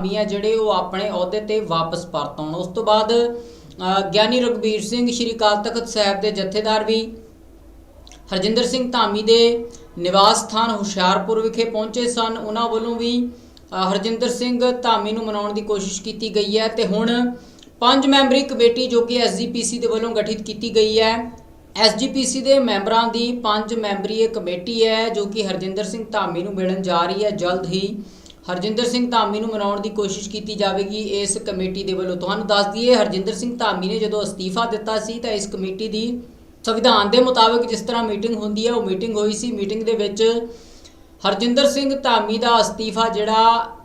ਧਾਮੀ ਆ ਜਿਹੜੇ ਉਹ ਆਪਣੇ ਅਹੁਦੇ ਤੇ ਵਾਪਸ ਪਰਤ ਆਉਣ ਉਸ ਤੋਂ ਬਾਅਦ ਗਿਆਨੀ ਰਘਬੀਰ ਸਿੰਘ ਸ਼੍ਰੀ ਅਕਾਲ ਤਖਤ ਸਾਹਿਬ ਦੇ ਜਥੇਦਾਰ ਵੀ ਹਰਜਿੰਦਰ ਸਿੰਘ ਧਾਮੀ ਦੇ ਨਿਵਾਸ ਸਥਾਨ ਹੁਸ਼ਿਆਰਪੁਰ ਵਿਖੇ ਪਹੁੰਚੇ ਸਨ। ਉਹਨਾਂ ਵੱਲੋਂ ਵੀ ਹਰਜਿੰਦਰ ਸਿੰਘ ਧਾਮੀ ਨੂੰ ਮਨਾਉਣ ਦੀ ਕੋਸ਼ਿਸ਼ ਕੀਤੀ ਗਈ ਹੈ ਤੇ ਹੁਣ ਪੰਜ ਮੈਂਬਰੀ ਕਮੇਟੀ ਜੋ ਕਿ ਐਸਜੀਪੀਸੀ ਦੇ ਵੱਲੋਂ ਗਠਿਤ ਕੀਤੀ ਗਈ ਹੈ ਐਸਜੀਪੀਸੀ ਦੇ ਮੈਂਬਰਾਂ ਦੀ ਪੰਜ ਮੈਂਬਰੀ ਇਹ ਕਮੇਟੀ ਹੈ ਜੋ ਕਿ ਹਰਜਿੰਦਰ ਸਿੰਘ ਧਾਮੀ ਨੂੰ ਮਿਲਣ ਜਾ ਰਹੀ ਹੈ। ਜਲਦ ਹੀ ਹਰਜਿੰਦਰ ਸਿੰਘ ਧਾਮੀ ਨੂੰ ਮਨਾਉਣ ਦੀ ਕੋਸ਼ਿਸ਼ ਕੀਤੀ ਜਾਵੇਗੀ, ਇਸ ਕਮੇਟੀ ਦੇ ਵੱਲੋਂ। ਤੁਹਾਨੂੰ ਦੱਸ ਦਈਏ, ਹਰਜਿੰਦਰ ਸਿੰਘ ਧਾਮੀ ਨੇ ਜਦੋਂ ਅਸਤੀਫਾ ਦਿੱਤਾ ਸੀ, ਤਾਂ ਇਸ ਕਮੇਟੀ ਦੀ ਸੰਵਿਧਾਨ ਦੇ ਮੁਤਾਬਕ ਜਿਸ ਤਰ੍ਹਾਂ ਮੀਟਿੰਗ ਹੁੰਦੀ ਹੈ, ਉਹ ਮੀਟਿੰਗ ਹੋਈ ਸੀ। ਮੀਟਿੰਗ ਦੇ ਵਿੱਚ ਹਰਜਿੰਦਰ ਸਿੰਘ ਧਾਮੀ ਦਾ ਅਸਤੀਫਾ ਜਿਹੜਾ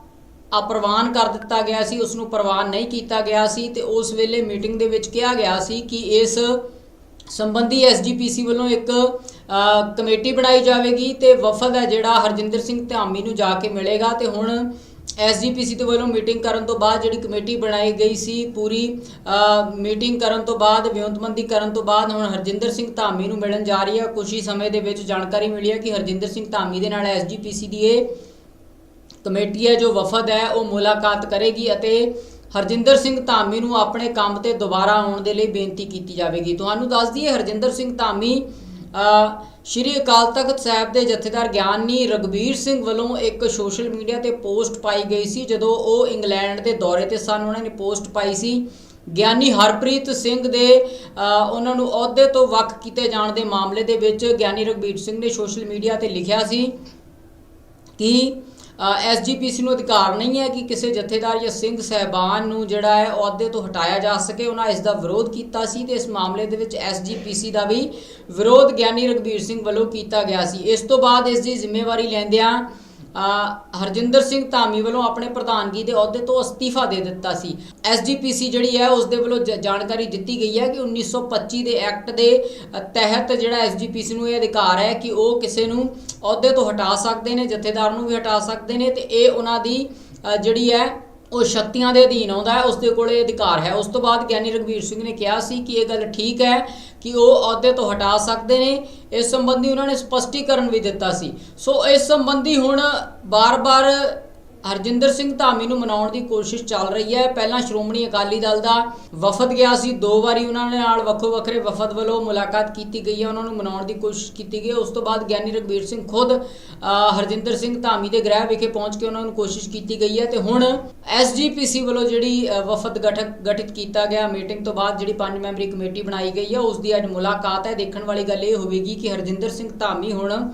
ਅਪਰਵਾਨ ਕਰ ਦਿੱਤਾ ਗਿਆ ਸੀ, ਉਸ ਨੂੰ ਪ੍ਰਵਾਨ ਨਹੀਂ ਕੀਤਾ ਗਿਆ ਸੀ ਤੇ ਉਸ ਵੇਲੇ ਮੀਟਿੰਗ ਦੇ ਵਿੱਚ ਕਿਹਾ ਗਿਆ ਸੀ ਕਿ ਇਸ ਸੰਬੰਧੀ ਐਸਜੀਪੀਸੀ ਵੱਲੋਂ ਇੱਕ ਕਮੇਟੀ ਬਣਾਈ ਜਾਵੇਗੀ ਤੇ ਵਫਦ ਹੈ ਜਿਹੜਾ ਹਰਜਿੰਦਰ ਸਿੰਘ ਧਾਮੀ ਨੂੰ ਜਾ ਕੇ ਮਿਲੇਗਾ ਤੇ ਹੁਣ ਐਸਜੀਪੀਸੀ ਦੇ ਵੱਲੋਂ ਮੀਟਿੰਗ ਕਰਨ ਤੋਂ ਬਾਅਦ ਜਿਹੜੀ ਕਮੇਟੀ ਬਣਾਈ ਗਈ ਸੀ ਪੂਰੀ ਮੀਟਿੰਗ ਕਰਨ ਤੋਂ ਬਾਅਦ, ਵਿਉਂਤਬੰਦੀ ਕਰਨ ਤੋਂ ਬਾਅਦ ਹੁਣ ਹਰਜਿੰਦਰ ਸਿੰਘ ਧਾਮੀ ਨੂੰ ਮਿਲਣ ਜਾ ਰਹੀ ਹੈ। ਕੁਝ ਹੀ ਸਮੇਂ ਦੇ ਵਿੱਚ ਜਾਣਕਾਰੀ ਮਿਲੀ ਹੈ ਕਿ ਹਰਜਿੰਦਰ ਸਿੰਘ ਧਾਮੀ ਦੇ ਨਾਲ ਐਸਜੀਪੀਸੀ ਦੀ ਇਹ ਕਮੇਟੀ ਹੈ ਜੋ ਵਫਦ ਹੈ, ਉਹ ਮੁਲਾਕਾਤ ਕਰੇਗੀ ਅਤੇ ਹਰਜਿੰਦਰ ਸਿੰਘ ਧਾਮੀ ਨੂੰ ਆਪਣੇ ਕੰਮ ਤੇ ਦੁਬਾਰਾ ਆਉਣ ਦੇ ਲਈ ਬੇਨਤੀ ਕੀਤੀ ਜਾਵੇਗੀ। ਤੁਹਾਨੂੰ ਦੱਸ ਦਈਏ, ਹਰਜਿੰਦਰ ਸਿੰਘ ਧਾਮੀ ਸ਼੍ਰੀ ਅਕਾਲ ਤਖਤ ਸਾਹਿਬ ਦੇ ਜਥੇਦਾਰ ਗਿਆਨੀ ਰਗਵੀਰ ਸਿੰਘ ਵੱਲੋਂ ਇੱਕ ਸੋਸ਼ਲ ਮੀਡੀਆ ਤੇ ਪੋਸਟ ਪਾਈ ਗਈ ਸੀ, ਜਦੋਂ ਉਹ ਇੰਗਲੈਂਡ ਦੇ ਦੌਰੇ ਤੇ ਸਨ, ਉਹਨਾਂ ਨੇ ਪੋਸਟ ਪਾਈ ਸੀ। ਗਿਆਨੀ ਹਰਪ੍ਰੀਤ ਸਿੰਘ ਦੇ ਉਹਨਾਂ ਨੂੰ ਅਹੁਦੇ ਤੋਂ ਵੱਖ ਕੀਤੇ ਜਾਣ ਦੇ ਮਾਮਲੇ ਦੇ ਵਿੱਚ ਗਿਆਨੀ ਰਗਵੀਰ ਸਿੰਘ ਨੇ ਸੋਸ਼ਲ ਮੀਡੀਆ ਤੇ ਲਿਖਿਆ ਸੀ ਕਿ ਐਸਜੀਪੀਸੀ ਨੂੰ ਅਧਿਕਾਰ ਨਹੀਂ ਹੈ ਕਿ ਕਿਸੇ ਜਥੇਦਾਰ ਜਾਂ ਸਿੰਘ ਸਹਿਬਾਨ ਨੂੰ ਜਿਹੜਾ ਹੈ ਅਹੁਦੇ ਤੋਂ ਹਟਾਇਆ ਜਾ ਸਕੇ। ਉਹਨਾਂ ਇਸ ਦਾ ਵਿਰੋਧ ਕੀਤਾ ਸੀ ਤੇ ਇਸ ਮਾਮਲੇ ਦੇ ਵਿੱਚ ਐਸਜੀਪੀਸੀ ਦਾ ਵੀ ਵਿਰੋਧ ਗਿਆਨੀ ਰਗਬੀਰ ਸਿੰਘ ਵੱਲੋਂ ਕੀਤਾ ਗਿਆ ਸੀ। ਇਸ ਤੋਂ ਬਾਅਦ ਇਸ ਦੀ ਜ਼ਿੰਮੇਵਾਰੀ ਲੈਂਦਿਆਂ ਹਰਜਿੰਦਰ ਸਿੰਘ ਧਾਮੀ ਵੱਲੋਂ ਆਪਣੇ ਪ੍ਰਧਾਨਗੀ ਦੇ ਅਹੁਦੇ ਤੋਂ ਅਸਤੀਫਾ ਦੇ ਦਿੱਤਾ ਸੀ। ਐਸਜੀਪੀਸੀ ਜਿਹੜੀ ਹੈ ਉਸ ਦੇ ਵੱਲੋਂ ਜ- ਜਾਣਕਾਰੀ ਦਿੱਤੀ ਗਈ ਹੈ ਕਿ 1925 ਦੇ ਐਕਟ ਦੇ ਤਹਿਤ ਜਿਹੜਾ ਐਸਜੀਪੀਸੀ ਨੂੰ ਇਹ ਅਧਿਕਾਰ ਹੈ ਕਿ ਉਹ ਕਿਸੇ ਨੂੰ ਅਹੁਦੇ ਤੋਂ ਹਟਾ ਸਕਦੇ ਨੇ, ਜਥੇਦਾਰ ਨੂੰ ਵੀ ਹਟਾ ਸਕਦੇ ਨੇ ਤੇ ਇਹ ਉਹਨਾਂ ਦੀ ਜਿਹੜੀ ਹੈ ਉਹ ਸ਼ਕਤੀਆਂ ਦੇ ਅਧੀਨ ਆਉਂਦਾ ਹੈ ਉਸ ਦੇ ਕੋਲ ਇਹ ਅਧਿਕਾਰ ਹੈ। ਉਸ ਤੋਂ ਬਾਅਦ ਗਿਆਨੀ ਰਗਵੀਰ ਸਿੰਘ ਨੇ ਕਿਹਾ ਸੀ ਕਿ ਇਹ ਗੱਲ ਠੀਕ ਹੈ ਕਿ ਉਹ ਅਹੁਦੇ ਤੋਂ ਹਟਾ ਸਕਦੇ ਨੇ। ਇਸ ਸੰਬੰਧੀ ਉਹਨਾਂ ਨੇ ਸਪਸ਼ਟੀਕਰਨ ਵੀ ਦਿੱਤਾ ਸੀ। ਸੋ ਇਸ ਸੰਬੰਧੀ ਹੁਣ ਬਾਰ-ਬਾਰ ਹਰਜਿੰਦਰ ਸਿੰਘ ਧਾਮੀ ਨੂੰ ਮਨਾਉਣ ਦੀ ਕੋਸ਼ਿਸ਼ ਚੱਲ ਰਹੀ ਹੈ। ਪਹਿਲਾਂ ਸ਼੍ਰੋਮਣੀ ਅਕਾਲੀ ਦਲ ਦਾ ਵਫਦ ਗਿਆ ਸੀ। ਦੋ ਵਾਰੀ ਉਹਨਾਂ ਦੇ ਨਾਲ ਵੱਖੋ ਵੱਖਰੇ ਵਫਦ ਵੱਲੋਂ ਮੁਲਾਕਾਤ ਕੀਤੀ ਗਈ ਹੈ। ਉਹਨਾਂ ਨੂੰ ਮਨਾਉਣ ਦੀ ਕੋਸ਼ਿਸ਼ ਕੀਤੀ ਗਈ ਹੈ। ਉਸ ਤੋਂ ਬਾਅਦ ਗਿਆਨੀ ਰਗਵੀਰ ਸਿੰਘ ਖੁਦ ਹਰਜਿੰਦਰ ਸਿੰਘ ਧਾਮੀ ਦੇ ਗ੍ਰਹਿ ਵਿਖੇ ਪਹੁੰਚ ਕੇ ਉਹਨਾਂ ਨੂੰ ਕੋਸ਼ਿਸ਼ ਕੀਤੀ ਗਈ ਹੈ। ਤੇ ਹੁਣ ਐਸਜੀਪੀਸੀ ਵੱਲੋਂ ਜਿਹੜੀ ਵਫਦ ਗਠਕ, ਗਠਿਤ ਕੀਤਾ ਗਿਆ ਮੀਟਿੰਗ ਤੋਂ ਬਾਅਦ ਜਿਹੜੀ ਪੰਜ ਮੈਂਬਰੀ ਕਮੇਟੀ ਬਣਾਈ ਗਈ ਹੈ, ਉਸ ਦੀ ਅੱਜ ਮੁਲਾਕਾਤ ਹੈ। ਦੇਖਣ ਵਾਲੀ ਗੱਲ ਇਹ ਹੋਵੇਗੀ ਕਿ ਹਰਜਿੰਦਰ ਸਿੰਘ ਧਾਮੀ ਹੁਣ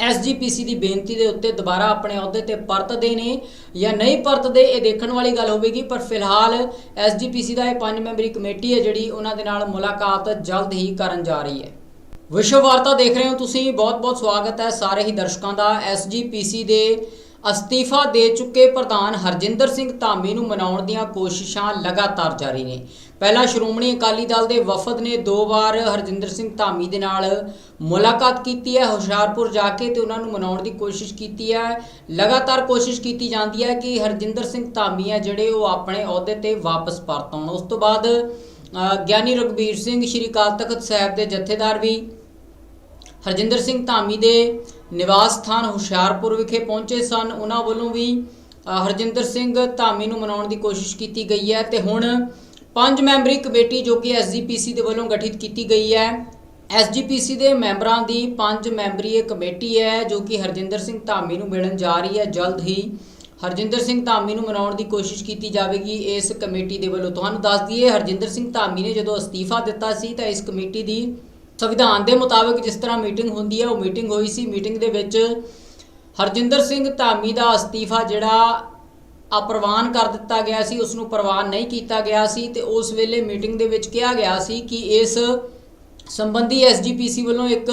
ਐਸਜੀਪੀਸੀ ਦੀ ਬੇਨਤੀ ਦੇ ਉੱਤੇ ਦੁਬਾਰਾ ਆਪਣੇ ਅਹੁਦੇ ਤੇ ਪਰਤਦੇ ਨੇ ਜਾਂ ਨਹੀਂ ਪਰਤਦੇ, ਇਹ ਦੇਖਣ ਵਾਲੀ ਗੱਲ ਹੋਵੇਗੀ, ਪਰ ਫਿਲਹਾਲ ਐਸਜੀਪੀਸੀ ਦਾ ਇਹ ਪੰਜ ਮੈਂਬਰੀ ਕਮੇਟੀ ਹੈ ਜਿਹੜੀ ਉਹਨਾਂ ਦੇ ਨਾਲ ਮੁਲਾਕਾਤ ਜਲਦ ਹੀ ਕਰਨ ਜਾ ਰਹੀ ਹੈ। ਵਿਸ਼ਵ ਵਾਰਤਾ ਦੇਖ ਰਹੇ ਹੋ ਤੁਸੀਂ, ਬਹੁਤ-ਬਹੁਤ ਸਵਾਗਤ ਹੈ ਸਾਰੇ ਹੀ ਦਰਸ਼ਕਾਂ ਦਾ। ਐਸਜੀਪੀਸੀ ਦੇ ਅਸਤੀਫਾ ਦੇ ਚੁੱਕੇ ਪ੍ਰਧਾਨ ਹਰਜਿੰਦਰ ਸਿੰਘ ਧਾਮੀ ਨੂੰ ਮਨਾਉਣ ਦੀਆਂ ਕੋਸ਼ਿਸ਼ਾਂ ਲਗਾਤਾਰ ਜਾਰੀ ਨੇ। ਪਹਿਲਾਂ ਸ਼੍ਰੋਮਣੀ ਅਕਾਲੀ ਦਲ ਦੇ ਵਫਦ ਨੇ ਦੋ ਵਾਰ ਹਰਜਿੰਦਰ ਸਿੰਘ ਧਾਮੀ ਦੇ ਨਾਲ ਮੁਲਾਕਾਤ ਕੀਤੀ ਹੈ, ਹੁਸ਼ਿਆਰਪੁਰ ਜਾ ਕੇ ਤੇ ਉਹਨਾਂ ਨੂੰ ਮਨਾਉਣ ਦੀ ਕੋਸ਼ਿਸ਼ ਕੀਤੀ ਹੈ। ਲਗਾਤਾਰ ਕੋਸ਼ਿਸ਼ ਕੀਤੀ ਜਾਂਦੀ ਹੈ ਕਿ ਹਰਜਿੰਦਰ ਸਿੰਘ ਧਾਮੀ ਹੈ ਜਿਹੜੇ ਉਹ ਆਪਣੇ ਅਹੁਦੇ ਤੇ ਵਾਪਸ ਪਰਤ ਆਉਣ ਉਸ ਤੋਂ ਬਾਅਦ ਗਿਆਨੀ ਰਘਬੀਰ ਸਿੰਘ, ਸ਼੍ਰੀ ਅਕਾਲ ਤਖਤ ਸਾਹਿਬ ਦੇ ਜਥੇਦਾਰ ਵੀ ਹਰਜਿੰਦਰ ਸਿੰਘ ਧਾਮੀ ਦੇ ਨਿਵਾਸ ਸਥਾਨ ਹੁਸ਼ਿਆਰਪੁਰ ਵਿਖੇ ਪਹੁੰਚੇ ਸਨ। ਉਹਨਾਂ ਵੱਲੋਂ ਵੀ ਹਰਜਿੰਦਰ ਸਿੰਘ ਧਾਮੀ ਨੂੰ ਮਨਾਉਣ ਦੀ ਕੋਸ਼ਿਸ਼ ਕੀਤੀ ਗਈ ਹੈ ਤੇ ਹੁਣ ਪੰਜ ਮੈਂਬਰੀ ਕਮੇਟੀ ਜੋ ਕਿ ਐਸਜੀਪੀਸੀ ਦੇ ਵੱਲੋਂ ਗਠਿਤ ਕੀਤੀ ਗਈ ਹੈ। ਐਸਜੀਪੀਸੀ ਦੇ ਮੈਂਬਰਾਂ ਦੀ ਪੰਜ ਮੈਂਬਰੀ ਇਹ ਕਮੇਟੀ ਹੈ, ਜੋ ਕਿ ਹਰਜਿੰਦਰ ਸਿੰਘ ਧਾਮੀ ਨੂੰ ਮਿਲਣ ਜਾ ਰਹੀ ਹੈ ਜਲਦ ਹੀ। ਹਰਜਿੰਦਰ ਸਿੰਘ ਧਾਮੀ ਨੂੰ ਮਨਾਉਣ ਦੀ ਕੋਸ਼ਿਸ਼ ਕੀਤੀ ਜਾਵੇਗੀ, ਇਸ ਕਮੇਟੀ ਦੇ ਵੱਲੋਂ। ਤੁਹਾਨੂੰ ਦੱਸ ਦਈਏ, ਹਰਜਿੰਦਰ ਸਿੰਘ ਧਾਮੀ ਨੇ ਜਦੋਂ ਅਸਤੀਫਾ ਦਿੱਤਾ ਸੀ, ਤਾਂ ਇਸ ਕਮੇਟੀ ਦੀ ਸੰਵਿਧਾਨ ਦੇ ਮੁਤਾਬਕ ਜਿਸ ਤਰ੍ਹਾਂ ਮੀਟਿੰਗ ਹੁੰਦੀ ਹੈ, ਉਹ ਮੀਟਿੰਗ ਹੋਈ ਸੀ। ਮੀਟਿੰਗ ਦੇ ਵਿੱਚ ਹਰਜਿੰਦਰ ਸਿੰਘ ਧਾਮੀ ਦਾ ਅਸਤੀਫਾ ਜਿਹੜਾ ਅਪਰਵਾਨ ਕਰ ਦਿੱਤਾ ਗਿਆ ਸੀ ਉਸ ਨੂੰ ਪ੍ਰਵਾਨ ਨਹੀਂ ਕੀਤਾ ਗਿਆ ਸੀ ਤੇ ਉਸ ਵੇਲੇ ਮੀਟਿੰਗ ਦੇ ਵਿੱਚ ਕਿਹਾ ਗਿਆ ਸੀ ਕਿ ਇਸ ਸੰਬੰਧੀ ਐਸਜੀਪੀਸੀ ਵੱਲੋਂ ਇੱਕ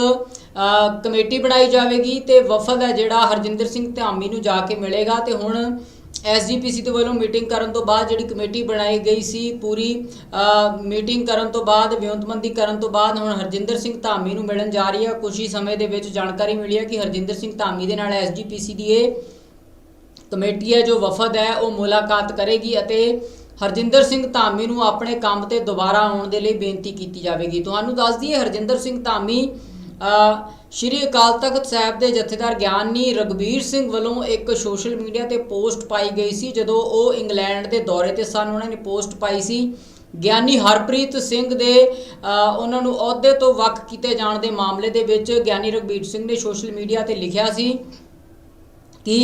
ਕਮੇਟੀ ਬਣਾਈ ਜਾਵੇਗੀ ਤੇ ਵਫਦ ਹੈ ਜਿਹੜਾ ਹਰਜਿੰਦਰ ਸਿੰਘ ਧਾਮੀ ਨੂੰ ਜਾ ਕੇ ਮਿਲੇਗਾ ਤੇ ਹੁਣ ਐਸਜੀਪੀਸੀ ਦੇ ਵੱਲੋਂ ਮੀਟਿੰਗ ਕਰਨ ਤੋਂ ਬਾਅਦ ਜਿਹੜੀ ਕਮੇਟੀ ਬਣਾਈ ਗਈ ਸੀ, ਪੂਰੀ ਮੀਟਿੰਗ ਕਰਨ ਤੋਂ ਬਾਅਦ, ਵਿਉਂਤਬੰਦੀ ਕਰਨ ਤੋਂ ਬਾਅਦ ਹੁਣ ਹਰਜਿੰਦਰ ਸਿੰਘ ਧਾਮੀ ਨੂੰ ਮਿਲਣ ਜਾ ਰਹੀ ਹੈ। ਕੁਝ ਹੀ ਸਮੇਂ ਦੇ ਵਿੱਚ ਜਾਣਕਾਰੀ ਮਿਲੀ ਹੈ ਕਿ ਹਰਜਿੰਦਰ ਸਿੰਘ ਧਾਮੀ ਦੇ ਨਾਲ ਐਸਜੀਪੀਸੀ ਦੀ ਇਹ ਕਮੇਟੀ ਹੈ ਜੋ ਵਫਦ ਹੈ, ਉਹ ਮੁਲਾਕਾਤ ਕਰੇਗੀ ਅਤੇ ਹਰਜਿੰਦਰ ਸਿੰਘ ਧਾਮੀ ਨੂੰ ਆਪਣੇ ਕੰਮ ਤੇ ਦੁਬਾਰਾ ਆਉਣ ਦੇ ਲਈ ਬੇਨਤੀ ਕੀਤੀ ਜਾਵੇਗੀ। ਤੁਹਾਨੂੰ ਦੱਸ ਦਈਏ, ਹਰਜਿੰਦਰ ਸਿੰਘ ਧਾਮੀ ਸ਼੍ਰੀ ਅਕਾਲ ਤਖਤ ਸਾਹਿਬ ਦੇ ਜਥੇਦਾਰ ਗਿਆਨੀ ਰਗਬੀਰ ਸਿੰਘ ਵੱਲੋਂ ਇੱਕ ਸੋਸ਼ਲ ਮੀਡੀਆ ਤੇ ਪੋਸਟ ਪਾਈ ਗਈ ਸੀ, ਜਦੋਂ ਉਹ ਇੰਗਲੈਂਡ ਦੇ ਦੌਰੇ ਤੇ ਸਨ, ਉਹਨਾਂ ਨੇ ਪੋਸਟ ਪਾਈ ਸੀ। ਗਿਆਨੀ ਹਰਪ੍ਰੀਤ ਸਿੰਘ ਦੇ ਉਹਨਾਂ ਨੂੰ ਅਹੁਦੇ ਤੋਂ ਵੱਖ ਕੀਤੇ ਜਾਣ ਦੇ ਮਾਮਲੇ ਦੇ ਵਿੱਚ ਗਿਆਨੀ ਰਗਬੀਰ ਸਿੰਘ ਨੇ ਸੋਸ਼ਲ ਮੀਡੀਆ ਤੇ ਲਿਖਿਆ ਸੀ ਕਿ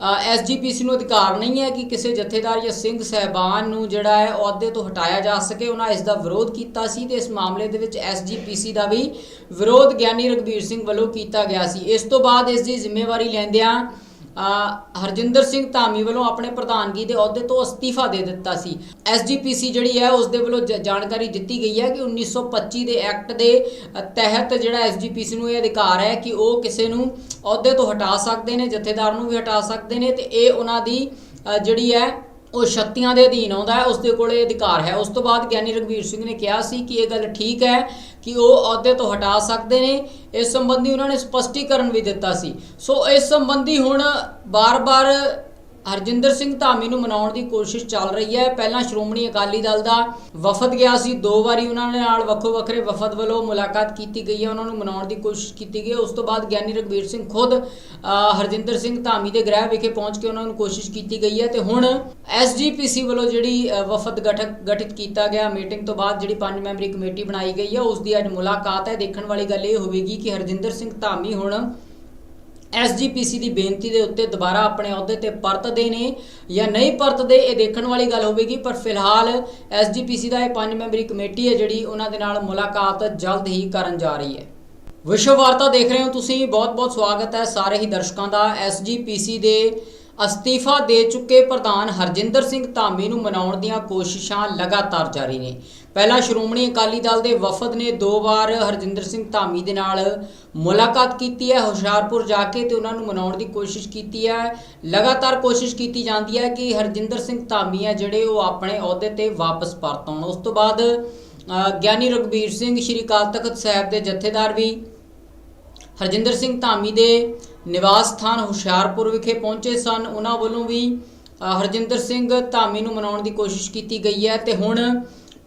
ਐਸਜੀਪੀਸੀ ਨੂੰ ਅਧਿਕਾਰ ਨਹੀਂ ਹੈ ਕਿ ਕਿਸੇ ਜਥੇਦਾਰ ਜਾਂ ਸਿੰਘ ਸਹਿਬਾਨ ਨੂੰ ਜਿਹੜਾ ਹੈ ਅਹੁਦੇ ਤੋਂ ਹਟਾਇਆ ਜਾ ਸਕੇ। ਉਹਨਾਂ ਇਸ ਦਾ ਵਿਰੋਧ ਕੀਤਾ ਸੀ ਤੇ ਇਸ ਮਾਮਲੇ ਦੇ ਵਿੱਚ ਐਸਜੀਪੀਸੀ ਦਾ ਵੀ ਵਿਰੋਧ ਗਿਆਨੀ ਰਗਬੀਰ ਸਿੰਘ ਵੱਲੋਂ ਕੀਤਾ ਗਿਆ ਸੀ। ਇਸ ਤੋਂ ਬਾਅਦ ਇਸ ਦੀ ਜ਼ਿੰਮੇਵਾਰੀ ਲੈਂਦਿਆਂ ਹਰਜਿੰਦਰ ਸਿੰਘ ਧਾਮੀ ਵੱਲੋਂ ਆਪਣੇ ਪ੍ਰਧਾਨਗੀ ਦੇ ਅਹੁਦੇ ਤੋਂ ਅਸਤੀਫਾ ਦੇ ਦਿੱਤਾ ਸੀ। ਐਸਜੀਪੀਸੀ ਜਿਹੜੀ ਹੈ ਉਸ ਦੇ ਵੱਲੋਂ ਜ- ਜਾਣਕਾਰੀ ਦਿੱਤੀ ਗਈ ਹੈ ਕਿ 1925 ਦੇ ਐਕਟ ਦੇ ਤਹਿਤ ਜਿਹੜਾ ਐਸਜੀਪੀਸੀ ਨੂੰ ਇਹ ਅਧਿਕਾਰ ਹੈ ਕਿ ਉਹ ਕਿਸੇ ਨੂੰ ਅਹੁਦੇ ਤੋਂ ਹਟਾ ਸਕਦੇ ਨੇ, ਜਥੇਦਾਰ ਨੂੰ ਵੀ ਹਟਾ ਸਕਦੇ ਨੇ ਤੇ ਇਹ ਉਹਨਾਂ ਦੀ ਜਿਹੜੀ ਹੈ, ਉਹ ਸ਼ਕਤੀਆਂ ਦੇ ਅਧੀਨ ਆਉਂਦਾ ਹੈ ਉਸ ਦੇ ਕੋਲ ਇਹ ਅਧਿਕਾਰ ਹੈ। ਉਸ ਤੋਂ ਬਾਅਦ ਗਿਆਨੀ ਰਗਵੀਰ ਸਿੰਘ ਨੇ ਕਿਹਾ ਸੀ ਕਿ ਇਹ ਗੱਲ ਠੀਕ ਹੈ ਕਿ ਉਹ ਅਹੁਦੇ ਤੋਂ ਹਟਾ ਸਕਦੇ ਨੇ। ਇਸ ਸੰਬੰਧੀ ਉਹਨਾਂ ਨੇ ਸਪਸ਼ਟੀਕਰਨ ਵੀ ਦਿੱਤਾ ਸੀ। ਸੋ ਇਸ ਸੰਬੰਧੀ ਹੁਣ ਬਾਰ-ਬਾਰ ਹਰਜਿੰਦਰ ਸਿੰਘ ਧਾਮੀ ਨੂੰ ਮਨਾਉਣ ਦੀ ਕੋਸ਼ਿਸ਼ ਚੱਲ ਰਹੀ ਹੈ। ਪਹਿਲਾਂ ਸ਼੍ਰੋਮਣੀ ਅਕਾਲੀ ਦਲ ਦਾ ਵਫਦ ਗਿਆ ਸੀ। ਦੋ ਵਾਰੀ ਉਹਨਾਂ ਦੇ ਨਾਲ ਵੱਖੋ ਵੱਖਰੇ ਵਫਦ ਵੱਲੋਂ ਮੁਲਾਕਾਤ ਕੀਤੀ ਗਈ ਹੈ। ਉਹਨਾਂ ਨੂੰ ਮਨਾਉਣ ਦੀ ਕੋਸ਼ਿਸ਼ ਕੀਤੀ ਗਈ ਹੈ। ਉਸ ਤੋਂ ਬਾਅਦ ਗਿਆਨੀ ਰਗਵੀਰ ਸਿੰਘ ਖੁਦ ਹਰਜਿੰਦਰ ਸਿੰਘ ਧਾਮੀ ਦੇ ਗ੍ਰਹਿ ਵਿਖੇ ਪਹੁੰਚ ਕੇ ਉਹਨਾਂ ਨੂੰ ਕੋਸ਼ਿਸ਼ ਕੀਤੀ ਗਈ ਹੈ ਤੇ ਹੁਣ ਐਸਜੀਪੀਸੀ ਵੱਲੋਂ ਜਿਹੜੀ ਵਫਦ ਗਠਕ, ਗਠਿਤ ਕੀਤਾ ਗਿਆ ਮੀਟਿੰਗ ਤੋਂ ਬਾਅਦ ਜਿਹੜੀ ਪੰਜ ਮੈਂਬਰੀ ਕਮੇਟੀ ਬਣਾਈ ਗਈ ਹੈ, ਉਸ ਦੀ ਅੱਜ ਮੁਲਾਕਾਤ ਹੈ। ਦੇਖਣ ਵਾਲੀ ਗੱਲ ਇਹ ਹੋਵੇਗੀ ਕਿ ਹਰਜਿੰਦਰ ਸਿੰਘ ਧਾਮੀ ਹੁਣ ਐਸਜੀਪੀਸੀ ਦੀ ਬੇਨਤੀ ਦੇ ਉੱਤੇ ਦੁਬਾਰਾ ਆਪਣੇ ਅਹੁਦੇ ਤੇ ਪਰਤਦੇ ਨੇ ਜਾਂ ਨਹੀਂ ਪਰਤਦੇ, ਇਹ ਦੇਖਣ ਵਾਲੀ ਗੱਲ ਹੋਵੇਗੀ, ਪਰ ਫਿਲਹਾਲ ਐਸਜੀਪੀਸੀ ਦਾ ਇਹ ਪੰਜ ਮੈਂਬਰੀ ਕਮੇਟੀ ਹੈ ਜਿਹੜੀ ਉਹਨਾਂ ਦੇ ਨਾਲ ਮੁਲਾਕਾਤ ਜਲਦ ਹੀ ਕਰਨ ਜਾ ਰਹੀ ਹੈ। ਵਿਸ਼ਵ ਵਾਰਤਾ ਦੇਖ ਰਹੇ ਹੋ ਤੁਸੀਂ, ਬਹੁਤ-ਬਹੁਤ ਸਵਾਗਤ ਹੈ ਸਾਰੇ ਹੀ ਦਰਸ਼ਕਾਂ ਦਾ। ਐਸਜੀਪੀਸੀ ਦੇ ਅਸਤੀਫਾ ਦੇ ਚੁੱਕੇ ਪ੍ਰਧਾਨ ਹਰਜਿੰਦਰ ਸਿੰਘ ਧਾਮੀ ਨੂੰ ਮਨਾਉਣ ਦੀਆਂ ਕੋਸ਼ਿਸ਼ਾਂ ਲਗਾਤਾਰ ਜਾਰੀ ਨੇ। ਪਹਿਲਾਂ ਸ਼੍ਰੋਮਣੀ ਅਕਾਲੀ ਦਲ ਦੇ ਵਫਦ ਨੇ ਦੋ ਵਾਰ ਹਰਜਿੰਦਰ ਸਿੰਘ ਧਾਮੀ ਦੇ ਨਾਲ ਮੁਲਾਕਾਤ ਕੀਤੀ ਹੈ, ਹੁਸ਼ਿਆਰਪੁਰ ਜਾ ਕੇ ਤੇ ਉਹਨਾਂ ਨੂੰ ਮਨਾਉਣ ਦੀ ਕੋਸ਼ਿਸ਼ ਕੀਤੀ ਹੈ। ਲਗਾਤਾਰ ਕੋਸ਼ਿਸ਼ ਕੀਤੀ ਜਾਂਦੀ ਹੈ ਕਿ ਹਰਜਿੰਦਰ ਸਿੰਘ ਧਾਮੀ ਹੈ ਜਿਹੜੇ ਉਹ ਆਪਣੇ ਅਹੁਦੇ ਤੇ ਵਾਪਸ ਪਰਤ ਆਉਣ ਉਸ ਤੋਂ ਬਾਅਦ ਗਿਆਨੀ ਰਗਬੀਰ ਸਿੰਘ ਸ਼੍ਰੀ ਅਕਾਲ ਤਖਤ ਸਾਹਿਬ ਦੇ ਜਥੇਦਾਰ ਵੀ ਹਰਜਿੰਦਰ ਸਿੰਘ ਧਾਮੀ ਦੇ ਨਿਵਾਸ ਸਥਾਨ ਹੁਸ਼ਿਆਰਪੁਰ ਵਿਖੇ ਪਹੁੰਚੇ ਸਨ। ਉਹਨਾਂ ਵੱਲੋਂ ਵੀ ਹਰਜਿੰਦਰ ਸਿੰਘ ਧਾਮੀ ਨੂੰ ਮਨਾਉਣ ਦੀ ਕੋਸ਼ਿਸ਼ ਕੀਤੀ ਗਈ ਹੈ ਤੇ ਹੁਣ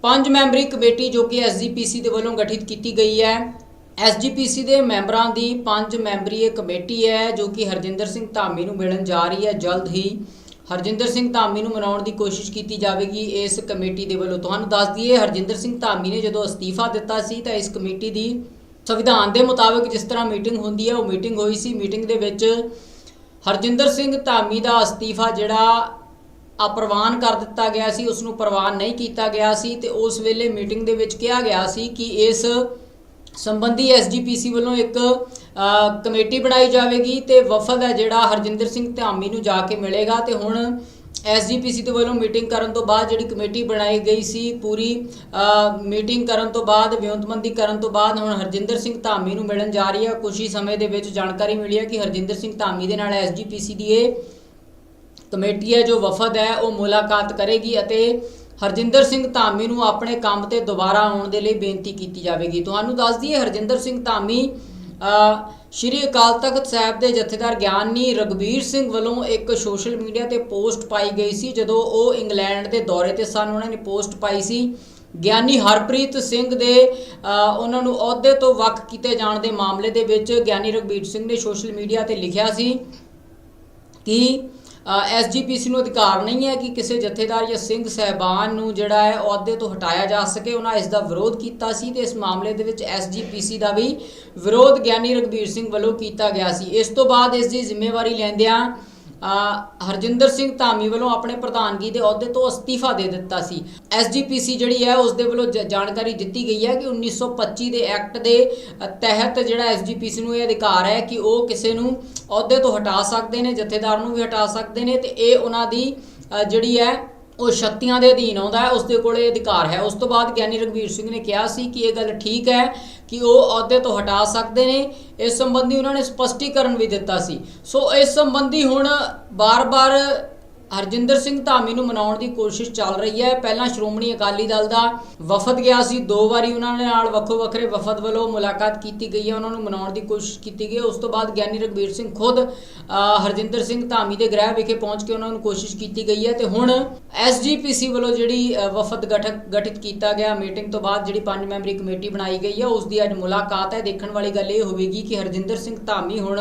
ਪੰਜ ਮੈਂਬਰੀ ਕਮੇਟੀ ਜੋ ਕਿ ਐਸਜੀਪੀਸੀ ਦੇ ਵੱਲੋਂ ਗਠਿਤ ਕੀਤੀ ਗਈ ਹੈ। ਐਸਜੀਪੀਸੀ ਦੇ ਮੈਂਬਰਾਂ ਦੀ ਪੰਜ ਮੈਂਬਰੀ ਇਹ ਕਮੇਟੀ ਹੈ, ਜੋ ਕਿ ਹਰਜਿੰਦਰ ਸਿੰਘ ਧਾਮੀ ਨੂੰ ਮਿਲਣ ਜਾ ਰਹੀ ਹੈ ਜਲਦ ਹੀ। ਹਰਜਿੰਦਰ ਸਿੰਘ ਧਾਮੀ ਨੂੰ ਮਨਾਉਣ ਦੀ ਕੋਸ਼ਿਸ਼ ਕੀਤੀ ਜਾਵੇਗੀ, ਇਸ ਕਮੇਟੀ ਦੇ ਵੱਲੋਂ। ਤੁਹਾਨੂੰ ਦੱਸ ਦਈਏ, ਹਰਜਿੰਦਰ ਸਿੰਘ ਧਾਮੀ ਨੇ ਜਦੋਂ ਅਸਤੀਫਾ ਦਿੱਤਾ ਸੀ, ਤਾਂ ਇਸ ਕਮੇਟੀ ਦੀ ਸੰਵਿਧਾਨ ਦੇ ਮੁਤਾਬਕ ਜਿਸ ਤਰ੍ਹਾਂ ਮੀਟਿੰਗ ਹੁੰਦੀ ਹੈ, ਉਹ ਮੀਟਿੰਗ ਹੋਈ ਸੀ। ਮੀਟਿੰਗ ਦੇ ਵਿੱਚ ਹਰਜਿੰਦਰ ਸਿੰਘ ਧਾਮੀ ਦਾ ਅਸਤੀਫਾ ਜਿਹੜਾ ਅਪਰਵਾਨ ਕਰ ਦਿੱਤਾ ਗਿਆ ਸੀ ਉਸ ਨੂੰ ਪ੍ਰਵਾਨ ਨਹੀਂ ਕੀਤਾ ਗਿਆ ਸੀ ਤੇ ਉਸ ਵੇਲੇ ਮੀਟਿੰਗ ਦੇ ਵਿੱਚ ਕਿਹਾ ਗਿਆ ਸੀ ਕਿ ਇਸ ਸੰਬੰਧੀ ਐਸਜੀਪੀਸੀ ਵੱਲੋਂ ਇੱਕ ਕਮੇਟੀ ਬਣਾਈ ਜਾਵੇਗੀ ਤੇ ਵਫਦ ਹੈ ਜਿਹੜਾ ਹਰਜਿੰਦਰ ਸਿੰਘ ਧਾਮੀ ਨੂੰ ਜਾ ਕੇ ਮਿਲੇਗਾ ਤੇ ਹੁਣ ਐਸਜੀਪੀਸੀ ਦੇ ਵੱਲੋਂ ਮੀਟਿੰਗ ਕਰਨ ਤੋਂ ਬਾਅਦ ਜਿਹੜੀ ਕਮੇਟੀ ਬਣਾਈ ਗਈ ਸੀ, ਪੂਰੀ ਮੀਟਿੰਗ ਕਰਨ ਤੋਂ ਬਾਅਦ, ਵਿਉਂਤਬੰਦੀ ਕਰਨ ਤੋਂ ਬਾਅਦ ਹੁਣ ਹਰਜਿੰਦਰ ਸਿੰਘ ਧਾਮੀ ਨੂੰ ਮਿਲਣ ਜਾ ਰਹੀ ਹੈ। ਕੁਝ ਹੀ ਸਮੇਂ ਦੇ ਵਿੱਚ ਜਾਣਕਾਰੀ ਮਿਲੀ ਹੈ ਕਿ ਹਰਜਿੰਦਰ ਸਿੰਘ ਧਾਮੀ ਦੇ ਨਾਲ ਐਸਜੀਪੀਸੀ ਦੀ ਇਹ ਕਮੇਟੀ ਹੈ ਜੋ ਵਫਦ ਹੈ, ਉਹ ਮੁਲਾਕਾਤ ਕਰੇਗੀ ਅਤੇ ਹਰਜਿੰਦਰ ਸਿੰਘ ਧਾਮੀ ਨੂੰ ਆਪਣੇ ਕੰਮ ਤੇ ਦੁਬਾਰਾ ਆਉਣ ਦੇ ਲਈ ਬੇਨਤੀ ਕੀਤੀ ਜਾਵੇਗੀ। ਤੁਹਾਨੂੰ ਦੱਸ ਦਈਏ, ਹਰਜਿੰਦਰ ਸਿੰਘ ਧਾਮੀ ਸ਼੍ਰੀ ਅਕਾਲ ਤਖਤ ਸਾਹਿਬ ਦੇ ਜਥੇਦਾਰ ਗਿਆਨੀ ਰਗਬੀਰ ਸਿੰਘ ਵੱਲੋਂ ਇੱਕ ਸੋਸ਼ਲ ਮੀਡੀਆ ਤੇ ਪੋਸਟ ਪਾਈ ਗਈ ਸੀ, ਜਦੋਂ ਉਹ ਇੰਗਲੈਂਡ ਦੇ ਦੌਰੇ ਤੇ ਸਨ, ਉਹਨਾਂ ਨੇ ਪੋਸਟ ਪਾਈ ਸੀ। ਗਿਆਨੀ ਹਰਪ੍ਰੀਤ ਸਿੰਘ ਦੇ ਉਹਨਾਂ ਨੂੰ ਅਹੁਦੇ ਤੋਂ ਵੱਖ ਕੀਤੇ ਜਾਣ ਦੇ ਮਾਮਲੇ ਦੇ ਵਿੱਚ ਗਿਆਨੀ ਰਗਬੀਰ ਸਿੰਘ ਨੇ ਸੋਸ਼ਲ ਮੀਡੀਆ ਤੇ ਲਿਖਿਆ ਸੀ ਕਿ ਐਸਜੀਪੀਸੀ ਨੂੰ ਅਧਿਕਾਰ ਨਹੀਂ ਹੈ ਕਿ ਕਿਸੇ ਜਥੇਦਾਰ ਜਾਂ ਸਿੰਘ ਸਹਿਬਾਨ ਨੂੰ ਜਿਹੜਾ ਹੈ ਅਹੁਦੇ ਤੋਂ ਹਟਾਇਆ ਜਾ ਸਕੇ। ਉਹਨਾਂ ਇਸ ਦਾ ਵਿਰੋਧ ਕੀਤਾ ਸੀ ਤੇ ਇਸ ਮਾਮਲੇ ਦੇ ਵਿੱਚ ਐਸਜੀਪੀਸੀ ਦਾ ਵੀ ਵਿਰੋਧ ਗਿਆਨੀ ਰਗਬੀਰ ਸਿੰਘ ਵੱਲੋਂ ਕੀਤਾ ਗਿਆ ਸੀ। ਇਸ ਤੋਂ ਬਾਅਦ ਇਸ ਦੀ ਜ਼ਿੰਮੇਵਾਰੀ ਲੈਂਦਿਆਂ ਹਰਜਿੰਦਰ ਸਿੰਘ ਧਾਮੀ ਵੱਲੋਂ ਆਪਣੇ ਪ੍ਰਧਾਨਗੀ ਦੇ ਅਹੁਦੇ ਤੋਂ ਅਸਤੀਫਾ ਦੇ ਦਿੱਤਾ ਸੀ। ਐਸਜੀਪੀਸੀ ਜਿਹੜੀ ਹੈ ਉਸ ਦੇ ਵੱਲੋਂ ਜ- ਜਾਣਕਾਰੀ ਦਿੱਤੀ ਗਈ ਹੈ ਕਿ 1925 ਦੇ ਐਕਟ ਦੇ ਤਹਿਤ ਜਿਹੜਾ ਐਸਜੀਪੀਸੀ ਨੂੰ ਇਹ ਅਧਿਕਾਰ ਹੈ ਕਿ ਉਹ ਕਿਸੇ ਨੂੰ ਅਹੁਦੇ ਤੋਂ ਹਟਾ ਸਕਦੇ ਨੇ, ਜਥੇਦਾਰ ਨੂੰ ਵੀ ਹਟਾ ਸਕਦੇ ਨੇ ਤੇ ਇਹ ਉਹਨਾਂ ਦੀ ਜਿਹੜੀ ਹੈ ਉਹ ਸ਼ਕਤੀਆਂ ਦੇ ਅਧੀਨ ਆਉਂਦਾ ਹੈ ਉਸ ਦੇ ਕੋਲ ਇਹ ਅਧਿਕਾਰ ਹੈ। ਉਸ ਤੋਂ ਬਾਅਦ ਗਿਆਨੀ ਰਗਵੀਰ ਸਿੰਘ ਨੇ ਕਿਹਾ ਸੀ ਕਿ ਇਹ ਗੱਲ ਠੀਕ ਹੈ ਕਿ ਉਹ ਅਹੁਦੇ ਤੋਂ ਹਟਾ ਸਕਦੇ ਨੇ। ਇਸ ਸੰਬੰਧੀ ਉਹਨਾਂ ਨੇ ਸਪਸ਼ਟੀਕਰਨ ਵੀ ਦਿੱਤਾ ਸੀ। ਸੋ ਇਸ ਸੰਬੰਧੀ ਹੁਣ ਬਾਰ-ਬਾਰ ਹਰਜਿੰਦਰ ਸਿੰਘ ਧਾਮੀ ਨੂੰ ਮਨਾਉਣ ਦੀ ਕੋਸ਼ਿਸ਼ ਚੱਲ ਰਹੀ ਹੈ। ਪਹਿਲਾਂ ਸ਼੍ਰੋਮਣੀ ਅਕਾਲੀ ਦਲ ਦਾ ਵਫਦ ਗਿਆ ਸੀ। ਦੋ ਵਾਰੀ ਉਹਨਾਂ ਦੇ ਨਾਲ ਵੱਖੋ ਵੱਖਰੇ ਵਫਦ ਵੱਲੋਂ ਮੁਲਾਕਾਤ ਕੀਤੀ ਗਈ ਹੈ। ਉਹਨਾਂ ਨੂੰ ਮਨਾਉਣ ਦੀ ਕੋਸ਼ਿਸ਼ ਕੀਤੀ ਗਈ ਉਸ ਤੋਂ ਬਾਅਦ ਗਿਆਨੀ ਰਗਵੀਰ ਸਿੰਘ ਖੁਦ ਹਰਜਿੰਦਰ ਸਿੰਘ ਧਾਮੀ ਦੇ ਗ੍ਰਹਿ ਵਿਖੇ ਪਹੁੰਚ ਕੇ ਉਹਨਾਂ ਨੂੰ ਕੋਸ਼ਿਸ਼ ਕੀਤੀ ਗਈ ਹੈ ਤੇ ਹੁਣ ਐਸਜੀਪੀਸੀ ਵੱਲੋਂ ਜਿਹੜੀ ਵਫਦ ਗਠਕ ਗਠਿਤ ਕੀਤਾ ਗਿਆ ਮੀਟਿੰਗ ਤੋਂ ਬਾਅਦ ਜਿਹੜੀ ਪੰਜ ਮੈਂਬਰੀ ਕਮੇਟੀ ਬਣਾਈ ਗਈ ਹੈ, ਉਸ ਦੀ ਅੱਜ ਮੁਲਾਕਾਤ ਹੈ। ਦੇਖਣ ਵਾਲੀ ਗੱਲ ਇਹ ਹੋਵੇਗੀ ਕਿ ਹਰਜਿੰਦਰ ਸਿੰਘ ਧਾਮੀ ਹੁਣ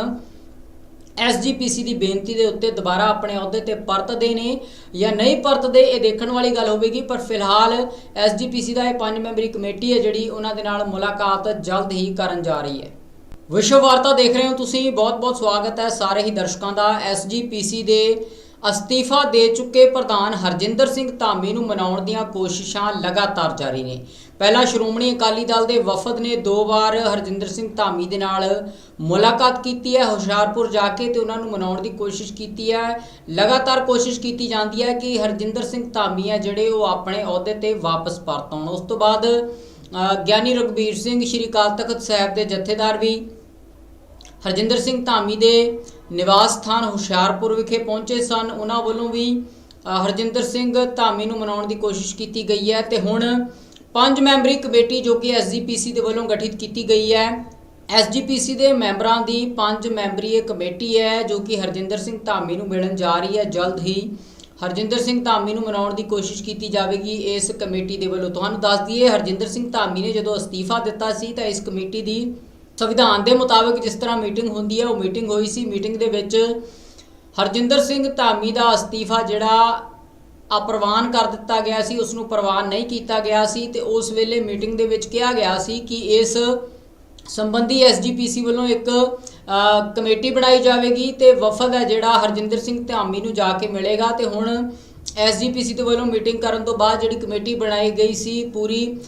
ਐਸਜੀਪੀਸੀ ਦੀ ਬੇਨਤੀ ਦੇ ਉੱਤੇ ਦੁਬਾਰਾ ਆਪਣੇ ਅਹੁਦੇ ਤੇ ਪਰਤਦੇ ਨੇ ਜਾਂ ਨਹੀਂ ਪਰਤਦੇ, ਇਹ ਦੇਖਣ ਵਾਲੀ ਗੱਲ ਹੋਵੇਗੀ, ਪਰ ਫਿਲਹਾਲ ਐਸਜੀਪੀਸੀ ਦਾ ਇਹ ਪੰਜ ਮੈਂਬਰੀ ਕਮੇਟੀ ਹੈ ਜਿਹੜੀ ਉਹਨਾਂ ਦੇ ਨਾਲ ਮੁਲਾਕਾਤ ਜਲਦ ਹੀ ਕਰਨ ਜਾ ਰਹੀ ਹੈ। ਵਿਸ਼ਵ ਵਾਰਤਾ ਦੇਖ ਰਹੇ ਹੋ ਤੁਸੀਂ, ਬਹੁਤ-ਬਹੁਤ ਸਵਾਗਤ ਹੈ ਸਾਰੇ ਹੀ ਦਰਸ਼ਕਾਂ ਦਾ। ਐਸਜੀਪੀਸੀ ਦੇ ਅਸਤੀਫਾ ਦੇ ਚੁੱਕੇ ਪ੍ਰਧਾਨ ਹਰਜਿੰਦਰ ਸਿੰਘ ਧਾਮੀ ਨੂੰ ਮਨਾਉਣ ਦੀਆਂ ਕੋਸ਼ਿਸ਼ਾਂ ਲਗਾਤਾਰ ਜਾਰੀ ਨੇ। ਪਹਿਲਾਂ ਸ਼੍ਰੋਮਣੀ ਅਕਾਲੀ ਦਲ ਦੇ ਵਫਦ ਨੇ ਦੋ ਵਾਰ ਹਰਜਿੰਦਰ ਸਿੰਘ ਧਾਮੀ ਦੇ ਨਾਲ ਮੁਲਾਕਾਤ ਕੀਤੀ ਹੈ, ਹੁਸ਼ਿਆਰਪੁਰ ਜਾ ਕੇ ਤੇ ਉਹਨਾਂ ਨੂੰ ਮਨਾਉਣ ਦੀ ਕੋਸ਼ਿਸ਼ ਕੀਤੀ ਹੈ। ਲਗਾਤਾਰ ਕੋਸ਼ਿਸ਼ ਕੀਤੀ ਜਾਂਦੀ ਹੈ ਕਿ ਹਰਜਿੰਦਰ ਸਿੰਘ ਧਾਮੀ ਹੈ ਜਿਹੜੇ ਉਹ ਆਪਣੇ ਅਹੁਦੇ ਤੇ ਵਾਪਸ ਪਰਤ ਆਉਣ ਉਸ ਤੋਂ ਬਾਅਦ ਗਿਆਨੀ ਰਗਬੀਰ ਸਿੰਘ, ਸ਼੍ਰੀ ਅਕਾਲ ਤਖਤ ਸਾਹਿਬ ਦੇ ਜਥੇਦਾਰ ਵੀ ਹਰਜਿੰਦਰ ਸਿੰਘ ਧਾਮੀ ਦੇ ਨਿਵਾਸ ਸਥਾਨ ਹੁਸ਼ਿਆਰਪੁਰ ਵਿਖੇ ਪਹੁੰਚੇ ਸਨ। ਉਹਨਾਂ ਵੱਲੋਂ ਵੀ ਹਰਜਿੰਦਰ ਸਿੰਘ ਧਾਮੀ ਨੂੰ ਮਨਾਉਣ ਦੀ ਕੋਸ਼ਿਸ਼ ਕੀਤੀ ਗਈ ਹੈ ਤੇ ਹੁਣ ਪੰਜ ਮੈਂਬਰੀ ਕਮੇਟੀ ਜੋ ਕਿ ਐਸਜੀਪੀਸੀ ਦੇ ਵੱਲੋਂ ਗਠਿਤ ਕੀਤੀ ਗਈ ਹੈ ਐਸਜੀਪੀਸੀ ਦੇ ਮੈਂਬਰਾਂ ਦੀ ਪੰਜ ਮੈਂਬਰੀ ਇਹ ਕਮੇਟੀ ਹੈ ਜੋ ਕਿ ਹਰਜਿੰਦਰ ਸਿੰਘ ਧਾਮੀ ਨੂੰ ਮਿਲਣ ਜਾ ਰਹੀ ਹੈ। ਜਲਦ ਹੀ ਹਰਜਿੰਦਰ ਸਿੰਘ ਧਾਮੀ ਨੂੰ ਮਨਾਉਣ ਦੀ ਕੋਸ਼ਿਸ਼ ਕੀਤੀ ਜਾਵੇਗੀ। ਇਸ ਕਮੇਟੀ ਦੇ ਵੱਲੋਂ ਤੁਹਾਨੂੰ ਦੱਸ ਦਈਏ, ਹਰਜਿੰਦਰ ਸਿੰਘ ਧਾਮੀ ਨੇ ਜਦੋਂ ਅਸਤੀਫਾ ਦਿੱਤਾ ਸੀ ਤਾਂ ਇਸ ਕਮੇਟੀ ਦੀ ਸੰਵਿਧਾਨ ਦੇ ਮੁਤਾਬਕ ਜਿਸ ਤਰ੍ਹਾਂ ਮੀਟਿੰਗ ਹੁੰਦੀ ਹੈ, ਉਹ ਮੀਟਿੰਗ ਹੋਈ ਸੀ। ਮੀਟਿੰਗ ਦੇ ਵਿੱਚ ਹਰਜਿੰਦਰ ਸਿੰਘ ਧਾਮੀ ਦਾ ਅਸਤੀਫਾ ਜਿਹੜਾ ਅਪਰਵਾਨ ਕਰ ਦਿੱਤਾ ਗਿਆ ਸੀ ਉਸ ਨੂੰ ਪ੍ਰਵਾਨ ਨਹੀਂ ਕੀਤਾ ਗਿਆ ਸੀ ਤੇ ਉਸ ਵੇਲੇ ਮੀਟਿੰਗ ਦੇ ਵਿੱਚ ਕਿਹਾ ਗਿਆ ਸੀ ਕਿ ਇਸ ਸੰਬੰਧੀ ਐਸਜੀਪੀਸੀ ਵੱਲੋਂ ਇੱਕ ਕਮੇਟੀ ਬਣਾਈ ਜਾਵੇਗੀ ਤੇ ਵਫਦ ਹੈ ਜਿਹੜਾ ਹਰਜਿੰਦਰ ਸਿੰਘ ਧਾਮੀ ਨੂੰ ਜਾ ਕੇ ਮਿਲੇਗਾ ਤੇ ਹੁਣ ਐਸਜੀਪੀਸੀ ਦੇ ਵੱਲੋਂ ਮੀਟਿੰਗ ਕਰਨ ਤੋਂ ਬਾਅਦ ਜਿਹੜੀ ਕਮੇਟੀ ਬਣਾਈ ਗਈ ਸੀ, ਪੂਰੀ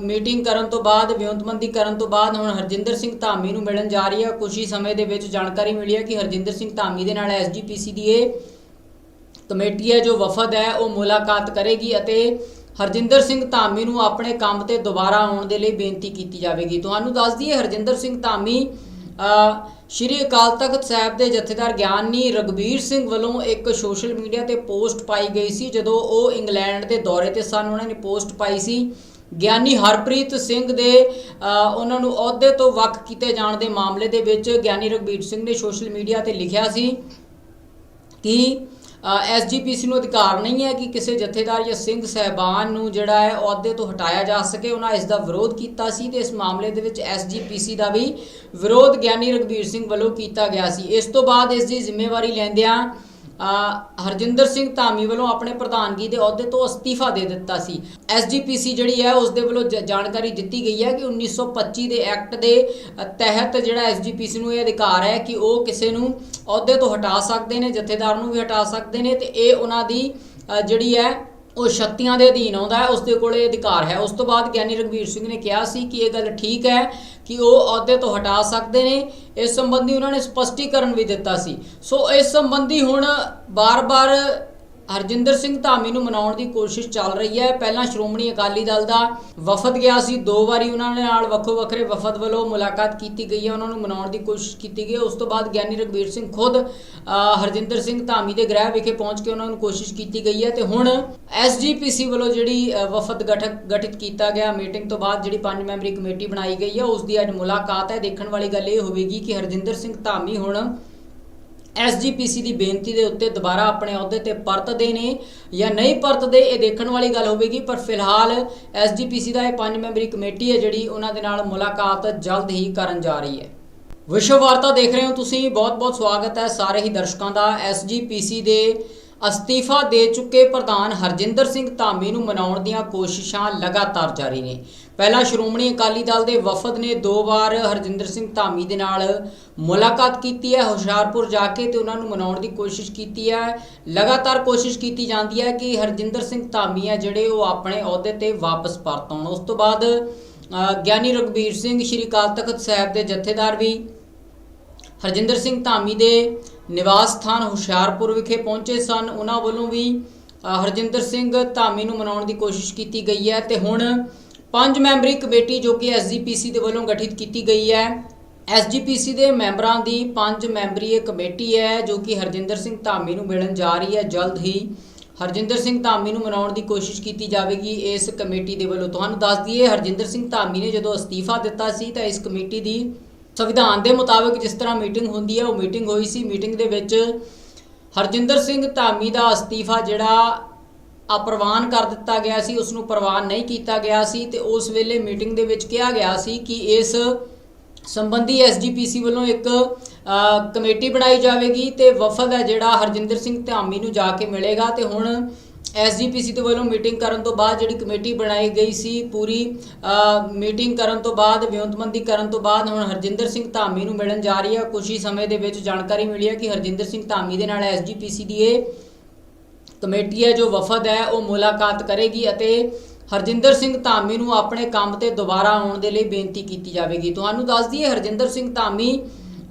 ਮੀਟਿੰਗ ਕਰਨ ਤੋਂ ਬਾਅਦ, ਵਿਉਂਤਬੰਦੀ ਕਰਨ ਤੋਂ ਬਾਅਦ ਹੁਣ ਹਰਜਿੰਦਰ ਸਿੰਘ ਧਾਮੀ ਨੂੰ ਮਿਲਣ ਜਾ ਰਹੀ ਹੈ। ਕੁਝ ਹੀ ਸਮੇਂ ਦੇ ਵਿੱਚ ਜਾਣਕਾਰੀ ਮਿਲੀ ਹੈ ਕਿ ਹਰਜਿੰਦਰ ਸਿੰਘ ਧਾਮੀ ਦੇ ਨਾਲ ਐਸਜੀਪੀਸੀ ਦੀ ਇਹ ਕਮੇਟੀ ਹੈ, ਜੋ ਵਫਦ ਹੈ, ਉਹ ਮੁਲਾਕਾਤ ਕਰੇਗੀ ਅਤੇ ਹਰਜਿੰਦਰ ਸਿੰਘ ਧਾਮੀ ਨੂੰ ਆਪਣੇ ਕੰਮ ਤੇ ਦੁਬਾਰਾ ਆਉਣ ਦੇ ਲਈ ਬੇਨਤੀ ਕੀਤੀ ਜਾਵੇਗੀ। ਤੁਹਾਨੂੰ ਦੱਸ ਦਈਏ, ਹਰਜਿੰਦਰ ਸਿੰਘ ਧਾਮੀ ਸ਼੍ਰੀ ਅਕਾਲ ਤਖਤ ਸਾਹਿਬ ਦੇ ਜਥੇਦਾਰ ਗਿਆਨੀ ਰਗਬੀਰ ਸਿੰਘ ਵੱਲੋਂ ਇੱਕ ਸੋਸ਼ਲ ਮੀਡੀਆ ਤੇ ਪੋਸਟ ਪਾਈ ਗਈ ਸੀ, ਜਦੋਂ ਉਹ ਇੰਗਲੈਂਡ ਦੇ ਦੌਰੇ ਤੇ ਸਨ, ਉਹਨਾਂ ਨੇ ਪੋਸਟ ਪਾਈ ਸੀ। ਗਿਆਨੀ ਹਰਪ੍ਰੀਤ ਸਿੰਘ ਦੇ ਉਹਨਾਂ ਨੂੰ ਅਹੁਦੇ ਤੋਂ ਵੱਖ ਕੀਤੇ ਜਾਣ ਦੇ ਮਾਮਲੇ ਦੇ ਵਿੱਚ ਗਿਆਨੀ ਰਗਬੀਰ ਸਿੰਘ ਨੇ ਸੋਸ਼ਲ ਮੀਡੀਆ ਤੇ ਲਿਖਿਆ ਸੀ ਕਿ ਐਸਜੀਪੀਸੀ ਨੂੰ ਅਧਿਕਾਰ ਨਹੀਂ ਹੈ ਕਿ ਕਿਸੇ ਜਥੇਦਾਰ ਜਾਂ ਸਿੰਘ ਸਹਿਬਾਨ ਨੂੰ ਜਿਹੜਾ ਹੈ ਅਹੁਦੇ ਤੋਂ ਹਟਾਇਆ ਜਾ ਸਕੇ। ਉਹਨਾਂ ਇਸ ਦਾ ਵਿਰੋਧ ਕੀਤਾ ਸੀ ਤੇ ਇਸ ਮਾਮਲੇ ਦੇ ਵਿੱਚ ਐਸਜੀਪੀਸੀ ਦਾ ਵੀ ਵਿਰੋਧ ਗਿਆਨੀ ਰਗਬੀਰ ਸਿੰਘ ਵੱਲੋਂ ਕੀਤਾ ਗਿਆ ਸੀ। ਇਸ ਤੋਂ ਬਾਅਦ ਇਸ ਦੀ ਜ਼ਿੰਮੇਵਾਰੀ ਲੈਂਦਿਆਂ ਹਰਜਿੰਦਰ ਸਿੰਘ ਧਾਮੀ ਵੱਲੋਂ ਆਪਣੇ ਪ੍ਰਧਾਨਗੀ ਦੇ ਅਹੁਦੇ ਤੋਂ ਅਸਤੀਫਾ ਦੇ ਦਿੱਤਾ ਸੀ। ਐਸਜੀਪੀਸੀ ਜਿਹੜੀ ਹੈ, ਉਸ ਦੇ ਵੱਲੋਂ ਜ- ਜਾਣਕਾਰੀ ਦਿੱਤੀ ਗਈ ਹੈ ਕਿ 1925 ਦੇ ਐਕਟ ਦੇ ਤਹਿਤ ਜਿਹੜਾ ਐਸਜੀਪੀਸੀ ਨੂੰ ਇਹ ਅਧਿਕਾਰ ਹੈ ਕਿ ਉਹ ਕਿਸੇ ਨੂੰ ਅਹੁਦੇ ਤੋਂ ਹਟਾ ਸਕਦੇ ਨੇ, ਜਥੇਦਾਰ ਨੂੰ ਵੀ ਹਟਾ ਸਕਦੇ ਨੇ ਤੇ ਇਹ ਉਹਨਾਂ ਦੀ ਜਿਹੜੀ ਹੈ ਉਹ ਸ਼ਕਤੀਆਂ ਦੇ ਅਧੀਨ ਆਉਂਦਾ ਹੈ ਉਸ ਦੇ ਕੋਲ ਇਹ ਅਧਿਕਾਰ ਹੈ। ਉਸ ਤੋਂ ਬਾਅਦ ਗਿਆਨੀ ਰਗਵੀਰ ਸਿੰਘ ਨੇ ਕਿਹਾ ਸੀ ਕਿ ਇਹ ਗੱਲ ਠੀਕ ਹੈ ਕਿ ਉਹ ਅਹੁਦੇ ਤੋਂ ਹਟਾ ਸਕਦੇ ਨੇ। ਇਸ ਸੰਬੰਧੀ ਉਹਨਾਂ ਨੇ ਸਪਸ਼ਟੀਕਰਨ ਵੀ ਦਿੱਤਾ ਸੀ। ਸੋ ਇਸ ਸੰਬੰਧੀ ਹੁਣ ਬਾਰ-ਬਾਰ ਹਰਜਿੰਦਰ ਸਿੰਘ ਧਾਮੀ ਨੂੰ ਮਨਾਉਣ ਦੀ ਕੋਸ਼ਿਸ਼ ਚੱਲ ਰਹੀ ਹੈ। ਪਹਿਲਾਂ ਸ਼੍ਰੋਮਣੀ ਅਕਾਲੀ ਦਲ ਦਾ ਵਫਦ ਗਿਆ ਸੀ। ਦੋ ਵਾਰੀ ਉਹਨਾਂ ਦੇ ਨਾਲ ਵੱਖੋ ਵੱਖਰੇ ਵਫਦ ਵੱਲੋਂ ਮੁਲਾਕਾਤ ਕੀਤੀ ਗਈ ਹੈ। ਉਹਨਾਂ ਨੂੰ ਮਨਾਉਣ ਦੀ ਕੋਸ਼ਿਸ਼ ਕੀਤੀ ਗਈ ਉਸ ਤੋਂ ਬਾਅਦ ਗਿਆਨੀ ਰਗਬੀਰ ਸਿੰਘ ਖੁਦ ਹਰਜਿੰਦਰ ਸਿੰਘ ਧਾਮੀ ਦੇ ਗ੍ਰਹਿ ਵਿਖੇ ਪਹੁੰਚ ਕੇ ਉਹਨਾਂ ਨੂੰ ਕੋਸ਼ਿਸ਼ ਕੀਤੀ ਗਈ ਹੈ ਤੇ ਹੁਣ ਐਸਜੀਪੀਸੀ ਵੱਲੋਂ ਜਿਹੜੀ ਵਫਦ ਗਠਕ ਗਠਿਤ ਕੀਤਾ ਗਿਆ ਮੀਟਿੰਗ ਤੋਂ ਬਾਅਦ ਜਿਹੜੀ ਪੰਜ ਮੈਂਬਰੀ ਕਮੇਟੀ ਬਣਾਈ ਗਈ ਹੈ, ਉਸ ਦੀ ਅੱਜ ਮੁਲਾਕਾਤ ਹੈ। ਦੇਖਣ ਵਾਲੀ ਗੱਲ ਇਹ ਹੋਵੇਗੀ ਕਿ ਹਰਜਿੰਦਰ ਸਿੰਘ ਧਾਮੀ ਹੁਣ ਐਸਜੀਪੀਸੀ ਦੀ ਬੇਨਤੀ ਦੇ ਉੱਤੇ ਦੁਬਾਰਾ ਆਪਣੇ ਅਹੁਦੇ ਤੇ ਪਰਤਦੇ ਨੇ ਜਾਂ ਨਹੀਂ ਪਰਤਦੇ, ਇਹ ਦੇਖਣ ਵਾਲੀ ਗੱਲ ਹੋਵੇਗੀ, ਪਰ ਫਿਲਹਾਲ ਐਸਜੀਪੀਸੀ ਦਾ ਇਹ ਪੰਜ ਮੈਂਬਰੀ ਕਮੇਟੀ ਹੈ ਜਿਹੜੀ ਉਹਨਾਂ ਦੇ ਨਾਲ ਮੁਲਾਕਾਤ ਜਲਦ ਹੀ ਕਰਨ ਜਾ ਰਹੀ ਹੈ। ਵਿਸ਼ਵ ਵਾਰਤਾ ਦੇਖ ਰਹੇ ਹੋ ਤੁਸੀਂ, ਬਹੁਤ-ਬਹੁਤ ਸਵਾਗਤ ਹੈ ਸਾਰੇ ਹੀ ਦਰਸ਼ਕਾਂ ਦਾ। ਐਸਜੀਪੀਸੀ ਦੇ ਅਸਤੀਫਾ ਦੇ ਚੁੱਕੇ ਪ੍ਰਧਾਨ ਹਰਜਿੰਦਰ ਸਿੰਘ ਧਾਮੀ ਨੂੰ ਮਨਾਉਣ ਦੀਆਂ ਕੋਸ਼ਿਸ਼ਾਂ ਲਗਾਤਾਰ ਜਾਰੀ ਨੇ। ਪਹਿਲਾਂ ਸ਼੍ਰੋਮਣੀ ਅਕਾਲੀ ਦਲ ਦੇ ਵਫਦ ਨੇ ਦੋ ਵਾਰ ਹਰਜਿੰਦਰ ਸਿੰਘ ਧਾਮੀ ਦੇ ਨਾਲ ਮੁਲਾਕਾਤ ਕੀਤੀ ਹੈ, ਹੁਸ਼ਿਆਰਪੁਰ ਜਾ ਕੇ ਤੇ ਉਹਨਾਂ ਨੂੰ ਮਨਾਉਣ ਦੀ ਕੋਸ਼ਿਸ਼ ਕੀਤੀ ਹੈ। ਲਗਾਤਾਰ ਕੋਸ਼ਿਸ਼ ਕੀਤੀ ਜਾਂਦੀ ਹੈ ਕਿ ਹਰਜਿੰਦਰ ਸਿੰਘ ਧਾਮੀ ਹੈ ਜਿਹੜੇ ਉਹ ਆਪਣੇ ਅਹੁਦੇ ਤੇ ਵਾਪਸ ਪਰਤ ਆਉਣ ਉਸ ਤੋਂ ਬਾਅਦ ਗਿਆਨੀ ਰਗਬੀਰ ਸਿੰਘ ਸ਼੍ਰੀ ਅਕਾਲ ਤਖਤ ਸਾਹਿਬ ਦੇ ਜਥੇਦਾਰ ਵੀ ਹਰਜਿੰਦਰ ਸਿੰਘ ਧਾਮੀ ਦੇ ਨਿਵਾਸ ਸਥਾਨ ਹੁਸ਼ਿਆਰਪੁਰ ਵਿਖੇ ਪਹੁੰਚੇ ਸਨ। ਉਹਨਾਂ ਵੱਲੋਂ ਵੀ ਹਰਜਿੰਦਰ ਸਿੰਘ ਧਾਮੀ ਨੂੰ ਮਨਾਉਣ ਦੀ ਕੋਸ਼ਿਸ਼ ਕੀਤੀ ਗਈ ਹੈ ਤੇ ਹੁਣ ਪੰਜ ਮੈਂਬਰੀ ਕਮੇਟੀ ਜੋ ਕਿ ਐਸਜੀਪੀਸੀ ਦੇ ਵੱਲੋਂ ਗਠਿਤ ਕੀਤੀ ਗਈ ਹੈ ਐਸਜੀਪੀਸੀ ਦੇ ਮੈਂਬਰਾਂ ਦੀ ਪੰਜ ਮੈਂਬਰੀ ਇਹ ਕਮੇਟੀ ਹੈ ਜੋ ਕਿ ਹਰਜਿੰਦਰ ਸਿੰਘ ਧਾਮੀ ਨੂੰ ਮਿਲਣ ਜਾ ਰਹੀ ਹੈ। ਜਲਦ ਹੀ ਹਰਜਿੰਦਰ ਸਿੰਘ ਧਾਮੀ ਨੂੰ ਮਨਾਉਣ ਦੀ ਕੋਸ਼ਿਸ਼ ਕੀਤੀ ਜਾਵੇਗੀ। ਇਸ ਕਮੇਟੀ ਦੇ ਵੱਲੋਂ ਤੁਹਾਨੂੰ ਦੱਸ ਦਈਏ, ਹਰਜਿੰਦਰ ਸਿੰਘ ਧਾਮੀ ਨੇ ਜਦੋਂ ਅਸਤੀਫਾ ਦਿੱਤਾ ਸੀ ਤਾਂ ਇਸ ਕਮੇਟੀ ਦੀ ਸੰਵਿਧਾਨ ਦੇ ਮੁਤਾਬਕ ਜਿਸ ਤਰ੍ਹਾਂ ਮੀਟਿੰਗ ਹੁੰਦੀ ਹੈ, ਉਹ ਮੀਟਿੰਗ ਹੋਈ ਸੀ। ਮੀਟਿੰਗ ਦੇ ਵਿੱਚ ਹਰਜਿੰਦਰ ਸਿੰਘ ਧਾਮੀ ਦਾ ਅਸਤੀਫਾ ਜਿਹੜਾ ਅਪਰਵਾਨ ਕਰ ਦਿੱਤਾ ਗਿਆ ਸੀ, ਉਸ ਨੂੰ ਪ੍ਰਵਾਨ ਨਹੀਂ ਕੀਤਾ ਗਿਆ ਸੀ ਤੇ ਉਸ ਵੇਲੇ ਮੀਟਿੰਗ ਦੇ ਵਿੱਚ ਕਿਹਾ ਗਿਆ ਸੀ ਕਿ ਇਸ ਸੰਬੰਧੀ ਐਸਜੀਪੀਸੀ ਵੱਲੋਂ ਇੱਕ ਕਮੇਟੀ ਬਣਾਈ ਜਾਵੇਗੀ ਤੇ ਵਫਦ ਹੈ ਜਿਹੜਾ ਹਰਜਿੰਦਰ ਸਿੰਘ ਧਾਮੀ ਨੂੰ ਜਾ ਕੇ ਮਿਲੇਗਾ ਤੇ ਹੁਣ ਐਸਜੀਪੀਸੀ ਦੇ ਵੱਲੋਂ ਮੀਟਿੰਗ ਕਰਨ ਤੋਂ ਬਾਅਦ ਜਿਹੜੀ ਕਮੇਟੀ ਬਣਾਈ ਗਈ ਸੀ, ਪੂਰੀ ਮੀਟਿੰਗ ਕਰਨ ਤੋਂ ਬਾਅਦ, ਵਿਉਂਤਬੰਦੀ ਕਰਨ ਤੋਂ ਬਾਅਦ ਹੁਣ ਹਰਜਿੰਦਰ ਸਿੰਘ ਧਾਮੀ ਨੂੰ ਮਿਲਣ ਜਾ ਰਹੀ ਹੈ। ਕੁਝ ਹੀ ਸਮੇਂ ਦੇ ਵਿੱਚ ਜਾਣਕਾਰੀ ਮਿਲੀ ਹੈ ਕਿ ਹਰਜਿੰਦਰ ਸਿੰਘ ਧਾਮੀ ਦੇ ਨਾਲ ਐਸਜੀਪੀਸੀ ਦੀ ਇਹ ਕਮੇਟੀ ਹੈ, ਜੋ ਵਫਦ ਹੈ, ਉਹ ਮੁਲਾਕਾਤ ਕਰੇਗੀ ਅਤੇ ਹਰਜਿੰਦਰ ਸਿੰਘ ਧਾਮੀ ਨੂੰ ਆਪਣੇ ਕੰਮ ਤੇ ਦੁਬਾਰਾ ਆਉਣ ਦੇ ਲਈ ਬੇਨਤੀ ਕੀਤੀ ਜਾਵੇਗੀ। ਤੁਹਾਨੂੰ ਦੱਸ ਦਈਏ, ਹਰਜਿੰਦਰ ਸਿੰਘ ਧਾਮੀ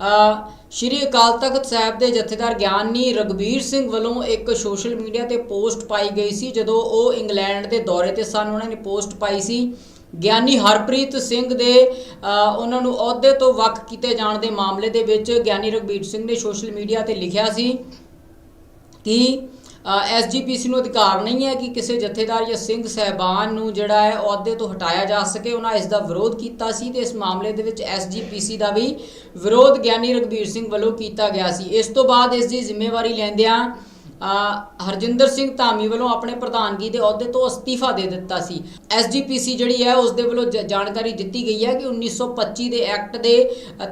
ਸ਼੍ਰੀ ਅਕਾਲ ਤਖਤ ਸਾਹਿਬ ਦੇ ਜਥੇਦਾਰ ਗਿਆਨੀ ਰਗਵੀਰ ਸਿੰਘ ਵੱਲੋਂ ਇੱਕ ਸੋਸ਼ਲ ਮੀਡੀਆ ਤੇ ਪੋਸਟ ਪਾਈ ਗਈ ਸੀ, ਜਦੋਂ ਉਹ ਇੰਗਲੈਂਡ ਦੇ ਦੌਰੇ ਤੇ ਸਨ, ਉਹਨਾਂ ਨੇ ਪੋਸਟ ਪਾਈ ਸੀ। ਗਿਆਨੀ ਹਰਪ੍ਰੀਤ ਸਿੰਘ ਦੇ ਉਹਨਾਂ ਨੂੰ ਅਹੁਦੇ ਤੋਂ ਵੱਖ ਕੀਤੇ ਜਾਣ ਦੇ ਮਾਮਲੇ ਦੇ ਵਿੱਚ ਗਿਆਨੀ ਰਗਵੀਰ ਸਿੰਘ ਨੇ ਸੋਸ਼ਲ ਮੀਡੀਆ ਤੇ ਲਿਖਿਆ ਸੀ ਕਿ ਐਸਜੀਪੀਸੀ ਨੂੰ ਅਧਿਕਾਰ ਨਹੀਂ ਹੈ ਕਿ ਕਿਸੇ ਜਥੇਦਾਰ ਜਾਂ ਸਿੰਘ ਸਹਿਬਾਨ ਨੂੰ ਜਿਹੜਾ ਹੈ ਅਹੁਦੇ ਤੋਂ ਹਟਾਇਆ ਜਾ ਸਕੇ। ਉਹਨਾਂ ਇਸ ਦਾ ਵਿਰੋਧ ਕੀਤਾ ਸੀ ਤੇ ਇਸ ਮਾਮਲੇ ਦੇ ਵਿੱਚ ਐਸਜੀਪੀਸੀ ਦਾ ਵੀ ਵਿਰੋਧ ਗਿਆਨੀ ਰਗਵੀਰ ਸਿੰਘ ਵੱਲੋਂ ਕੀਤਾ ਗਿਆ ਸੀ। ਇਸ ਤੋਂ ਬਾਅਦ ਇਸ ਦੀ ਜ਼ਿੰਮੇਵਾਰੀ ਲੈਂਦਿਆਂ ਹਰਜਿੰਦਰ ਸਿੰਘ ਧਾਮੀ ਵੱਲੋਂ ਆਪਣੇ ਪ੍ਰਧਾਨਗੀ ਦੇ ਅਹੁਦੇ ਤੋਂ ਅਸਤੀਫਾ ਦੇ ਦਿੱਤਾ ਸੀ। ਐਸਜੀਪੀਸੀ ਜਿਹੜੀ ਹੈ, ਉਸ ਦੇ ਵੱਲੋਂ ਜ- ਜਾਣਕਾਰੀ ਦਿੱਤੀ ਗਈ ਹੈ ਕਿ 1925 ਦੇ ਐਕਟ ਦੇ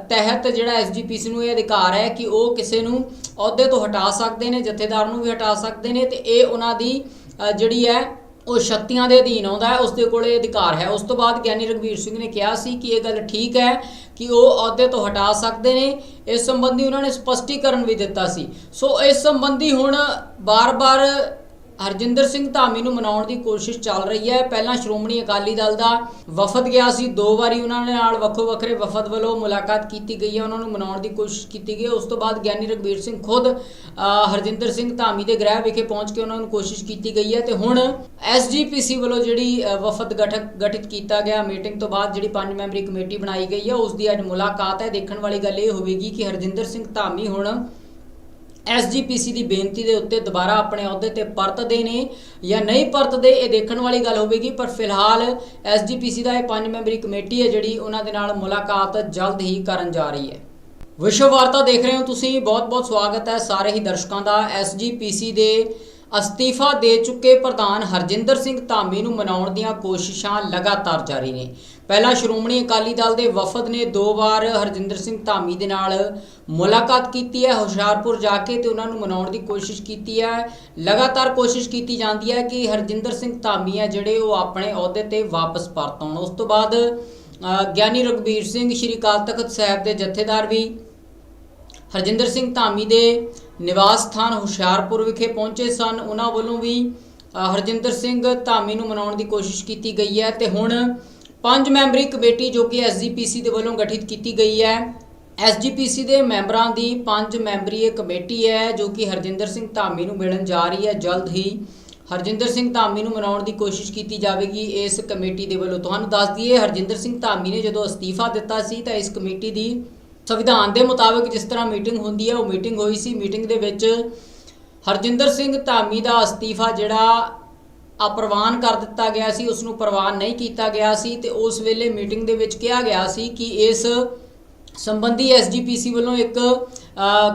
ਤਹਿਤ ਜਿਹੜਾ ਐਸਜੀਪੀਸੀ ਨੂੰ ਇਹ ਅਧਿਕਾਰ ਹੈ ਕਿ ਉਹ ਕਿਸੇ ਨੂੰ ਅਹੁਦੇ ਤੋਂ ਹਟਾ ਸਕਦੇ ਨੇ, ਜਥੇਦਾਰ ਨੂੰ ਵੀ ਹਟਾ ਸਕਦੇ ਨੇ ਤੇ ਇਹ ਉਹਨਾਂ ਦੀ ਜਿਹੜੀ ਹੈ, ਉਹ ਸ਼ਕਤੀਆਂ ਦੇ ਅਧੀਨ ਆਉਂਦਾ ਹੈ, ਉਸ ਦੇ ਕੋਲ ਇਹ ਅਧਿਕਾਰ ਹੈ। ਉਸ ਤੋਂ ਬਾਅਦ ਗਿਆਨੀ ਰਗਵੀਰ ਸਿੰਘ ਨੇ ਕਿਹਾ ਸੀ ਕਿ ਇਹ ਗੱਲ ਠੀਕ ਹੈ ਕਿ ਉਹ ਅਹੁਦੇ ਤੋਂ ਹਟਾ ਸਕਦੇ ਨੇ। ਇਸ ਸੰਬੰਧੀ ਉਹਨਾਂ ਨੇ ਸਪਸ਼ਟੀਕਰਨ ਵੀ ਦਿੱਤਾ ਸੀ। ਸੋ ਇਸ ਸੰਬੰਧੀ ਹੁਣ ਬਾਰ-ਬਾਰ ਹਰਜਿੰਦਰ ਸਿੰਘ ਧਾਮੀ ਨੂੰ ਮਨਾਉਣ ਦੀ ਕੋਸ਼ਿਸ਼ ਚੱਲ ਰਹੀ ਹੈ। ਪਹਿਲਾਂ ਸ਼੍ਰੋਮਣੀ ਅਕਾਲੀ ਦਲ ਦਾ ਵਫਦ ਗਿਆ ਸੀ। ਦੋ ਵਾਰੀ ਉਹਨਾਂ ਦੇ ਨਾਲ ਵੱਖੋ ਵੱਖਰੇ ਵਫਦ ਵੱਲੋਂ ਮੁਲਾਕਾਤ ਕੀਤੀ ਗਈ ਹੈ। ਉਹਨਾਂ ਨੂੰ ਮਨਾਉਣ ਦੀ ਕੋਸ਼ਿਸ਼ ਕੀਤੀ ਗਈ ਹੈ। ਉਸ ਤੋਂ ਬਾਅਦ ਗਿਆਨੀ ਰਗਵੀਰ ਸਿੰਘ ਖੁਦ ਹਰਜਿੰਦਰ ਸਿੰਘ ਧਾਮੀ ਦੇ ਗ੍ਰਹਿ ਵਿਖੇ ਪਹੁੰਚ ਕੇ ਉਹਨਾਂ ਨੂੰ ਕੋਸ਼ਿਸ਼ ਕੀਤੀ ਗਈ ਹੈ ਤੇ ਹੁਣ ਐਸਜੀਪੀਸੀ ਵੱਲੋਂ ਜਿਹੜੀ ਵਫਦ ਗਠਕ, ਗਠਿਤ ਕੀਤਾ ਗਿਆ ਮੀਟਿੰਗ ਤੋਂ ਬਾਅਦ ਜਿਹੜੀ ਪੰਜ ਮੈਂਬਰੀ ਕਮੇਟੀ ਬਣਾਈ ਗਈ ਹੈ, ਉਸ ਦੀ ਅੱਜ ਮੁਲਾਕਾਤ ਹੈ। ਦੇਖਣ ਵਾਲੀ ਗੱਲ ਇਹ ਹੋਵੇਗੀ ਕਿ ਹਰਜਿੰਦਰ ਸਿੰਘ ਧਾਮੀ ਹੁਣ ਐਸਜੀਪੀਸੀ ਦੀ ਬੇਨਤੀ ਦੇ ਉੱਤੇ ਦੁਬਾਰਾ ਆਪਣੇ ਅਹੁਦੇ ਤੇ ਪਰਤਦੇ ਨੇ ਜਾਂ ਨਹੀਂ ਪਰਤਦੇ, ਇਹ ਦੇਖਣ ਵਾਲੀ ਗੱਲ ਹੋਵੇਗੀ, ਪਰ ਫਿਲਹਾਲ ਐਸਜੀਪੀਸੀ ਦਾ ਇਹ ਪੰਜ ਮੈਂਬਰੀ ਕਮੇਟੀ ਹੈ ਜਿਹੜੀ ਉਹਨਾਂ ਦੇ ਨਾਲ ਮੁਲਾਕਾਤ ਜਲਦ ਹੀ ਕਰਨ ਜਾ ਰਹੀ ਹੈ। ਵਿਸ਼ਵ ਵਾਰਤਾ ਦੇਖ ਰਹੇ ਹੋ ਤੁਸੀਂ, ਬਹੁਤ-ਬਹੁਤ ਸਵਾਗਤ ਹੈ ਸਾਰੇ ਹੀ ਦਰਸ਼ਕਾਂ ਦਾ। ਐਸਜੀਪੀਸੀ ਦੇ ਅਸਤੀਫਾ ਦੇ ਚੁੱਕੇ ਪ੍ਰਧਾਨ ਹਰਜਿੰਦਰ ਸਿੰਘ ਧਾਮੀ ਨੂੰ ਮਨਾਉਣ ਦੀਆਂ ਕੋਸ਼ਿਸ਼ਾਂ ਲਗਾਤਾਰ ਜਾਰੀ ਨੇ। ਪਹਿਲਾਂ ਸ਼੍ਰੋਮਣੀ ਅਕਾਲੀ ਦਲ ਦੇ ਵਫਦ ਨੇ ਦੋ ਵਾਰ ਹਰਜਿੰਦਰ ਸਿੰਘ ਧਾਮੀ ਦੇ ਨਾਲ ਮੁਲਾਕਾਤ ਕੀਤੀ ਹੈ, ਹੁਸ਼ਿਆਰਪੁਰ ਜਾ ਕੇ ਤੇ ਉਹਨਾਂ ਨੂੰ ਮਨਾਉਣ ਦੀ ਕੋਸ਼ਿਸ਼ ਕੀਤੀ ਹੈ। ਲਗਾਤਾਰ ਕੋਸ਼ਿਸ਼ ਕੀਤੀ ਜਾਂਦੀ ਹੈ ਕਿ ਹਰਜਿੰਦਰ ਸਿੰਘ ਧਾਮੀ ਹੈ, ਜਿਹੜੇ ਉਹ ਆਪਣੇ ਅਹੁਦੇ ਤੇ ਵਾਪਸ ਪਰਤ ਆਉਣ ਉਸ ਤੋਂ ਬਾਅਦ ਗਿਆਨੀ ਰਗਵੀਰ ਸਿੰਘ, ਸ਼੍ਰੀ ਅਕਾਲ ਤਖਤ ਸਾਹਿਬ ਦੇ ਜਥੇਦਾਰ ਵੀ ਹਰਜਿੰਦਰ ਸਿੰਘ ਧਾਮੀ ਦੇ ਨਿਵਾਸ ਸਥਾਨ ਹੁਸ਼ਿਆਰਪੁਰ ਵਿਖੇ ਪਹੁੰਚੇ ਸਨ। ਉਹਨਾਂ ਵੱਲੋਂ ਵੀ ਹਰਜਿੰਦਰ ਸਿੰਘ ਧਾਮੀ ਨੂੰ ਮਨਾਉਣ ਦੀ ਕੋਸ਼ਿਸ਼ ਕੀਤੀ ਗਈ ਹੈ ਤੇ ਹੁਣ ਪੰਜ ਮੈਂਬਰੀ ਕਮੇਟੀ ਜੋ ਕਿ ਐਸਜੀਪੀਸੀ ਦੇ ਵੱਲੋਂ ਗਠਿਤ ਕੀਤੀ ਗਈ ਹੈ। ਐਸਜੀਪੀਸੀ ਦੇ ਮੈਂਬਰਾਂ ਦੀ ਪੰਜ ਮੈਂਬਰੀ ਇਹ ਕਮੇਟੀ ਹੈ, ਜੋ ਕਿ ਹਰਜਿੰਦਰ ਸਿੰਘ ਧਾਮੀ ਨੂੰ ਮਿਲਣ ਜਾ ਰਹੀ ਹੈ ਜਲਦ ਹੀ। ਹਰਜਿੰਦਰ ਸਿੰਘ ਧਾਮੀ ਨੂੰ ਮਨਾਉਣ ਦੀ ਕੋਸ਼ਿਸ਼ ਕੀਤੀ ਜਾਵੇਗੀ, ਇਸ ਕਮੇਟੀ ਦੇ ਵੱਲੋਂ। ਤੁਹਾਨੂੰ ਦੱਸ ਦਈਏ, ਹਰਜਿੰਦਰ ਸਿੰਘ ਧਾਮੀ ਨੇ ਜਦੋਂ ਅਸਤੀਫਾ ਦਿੱਤਾ ਸੀ, ਤਾਂ ਇਸ ਕਮੇਟੀ ਦੀ ਸੰਵਿਧਾਨ ਦੇ ਮੁਤਾਬਕ ਜਿਸ ਤਰ੍ਹਾਂ ਮੀਟਿੰਗ ਹੁੰਦੀ ਹੈ, ਉਹ ਮੀਟਿੰਗ ਹੋਈ ਸੀ। ਮੀਟਿੰਗ ਦੇ ਵਿੱਚ ਹਰਜਿੰਦਰ ਸਿੰਘ ਧਾਮੀ ਦਾ ਅਸਤੀਫਾ ਜਿਹੜਾ ਅਪਰਵਾਨ ਕਰ ਦਿੱਤਾ ਗਿਆ ਸੀ ਉਸ ਨੂੰ ਪ੍ਰਵਾਨ ਨਹੀਂ ਕੀਤਾ ਗਿਆ ਸੀ ਤੇ ਉਸ ਵੇਲੇ ਮੀਟਿੰਗ ਦੇ ਵਿੱਚ ਕਿਹਾ ਗਿਆ ਸੀ ਕਿ ਇਸ ਸੰਬੰਧੀ ਐਸਜੀਪੀਸੀ ਵੱਲੋਂ ਇੱਕ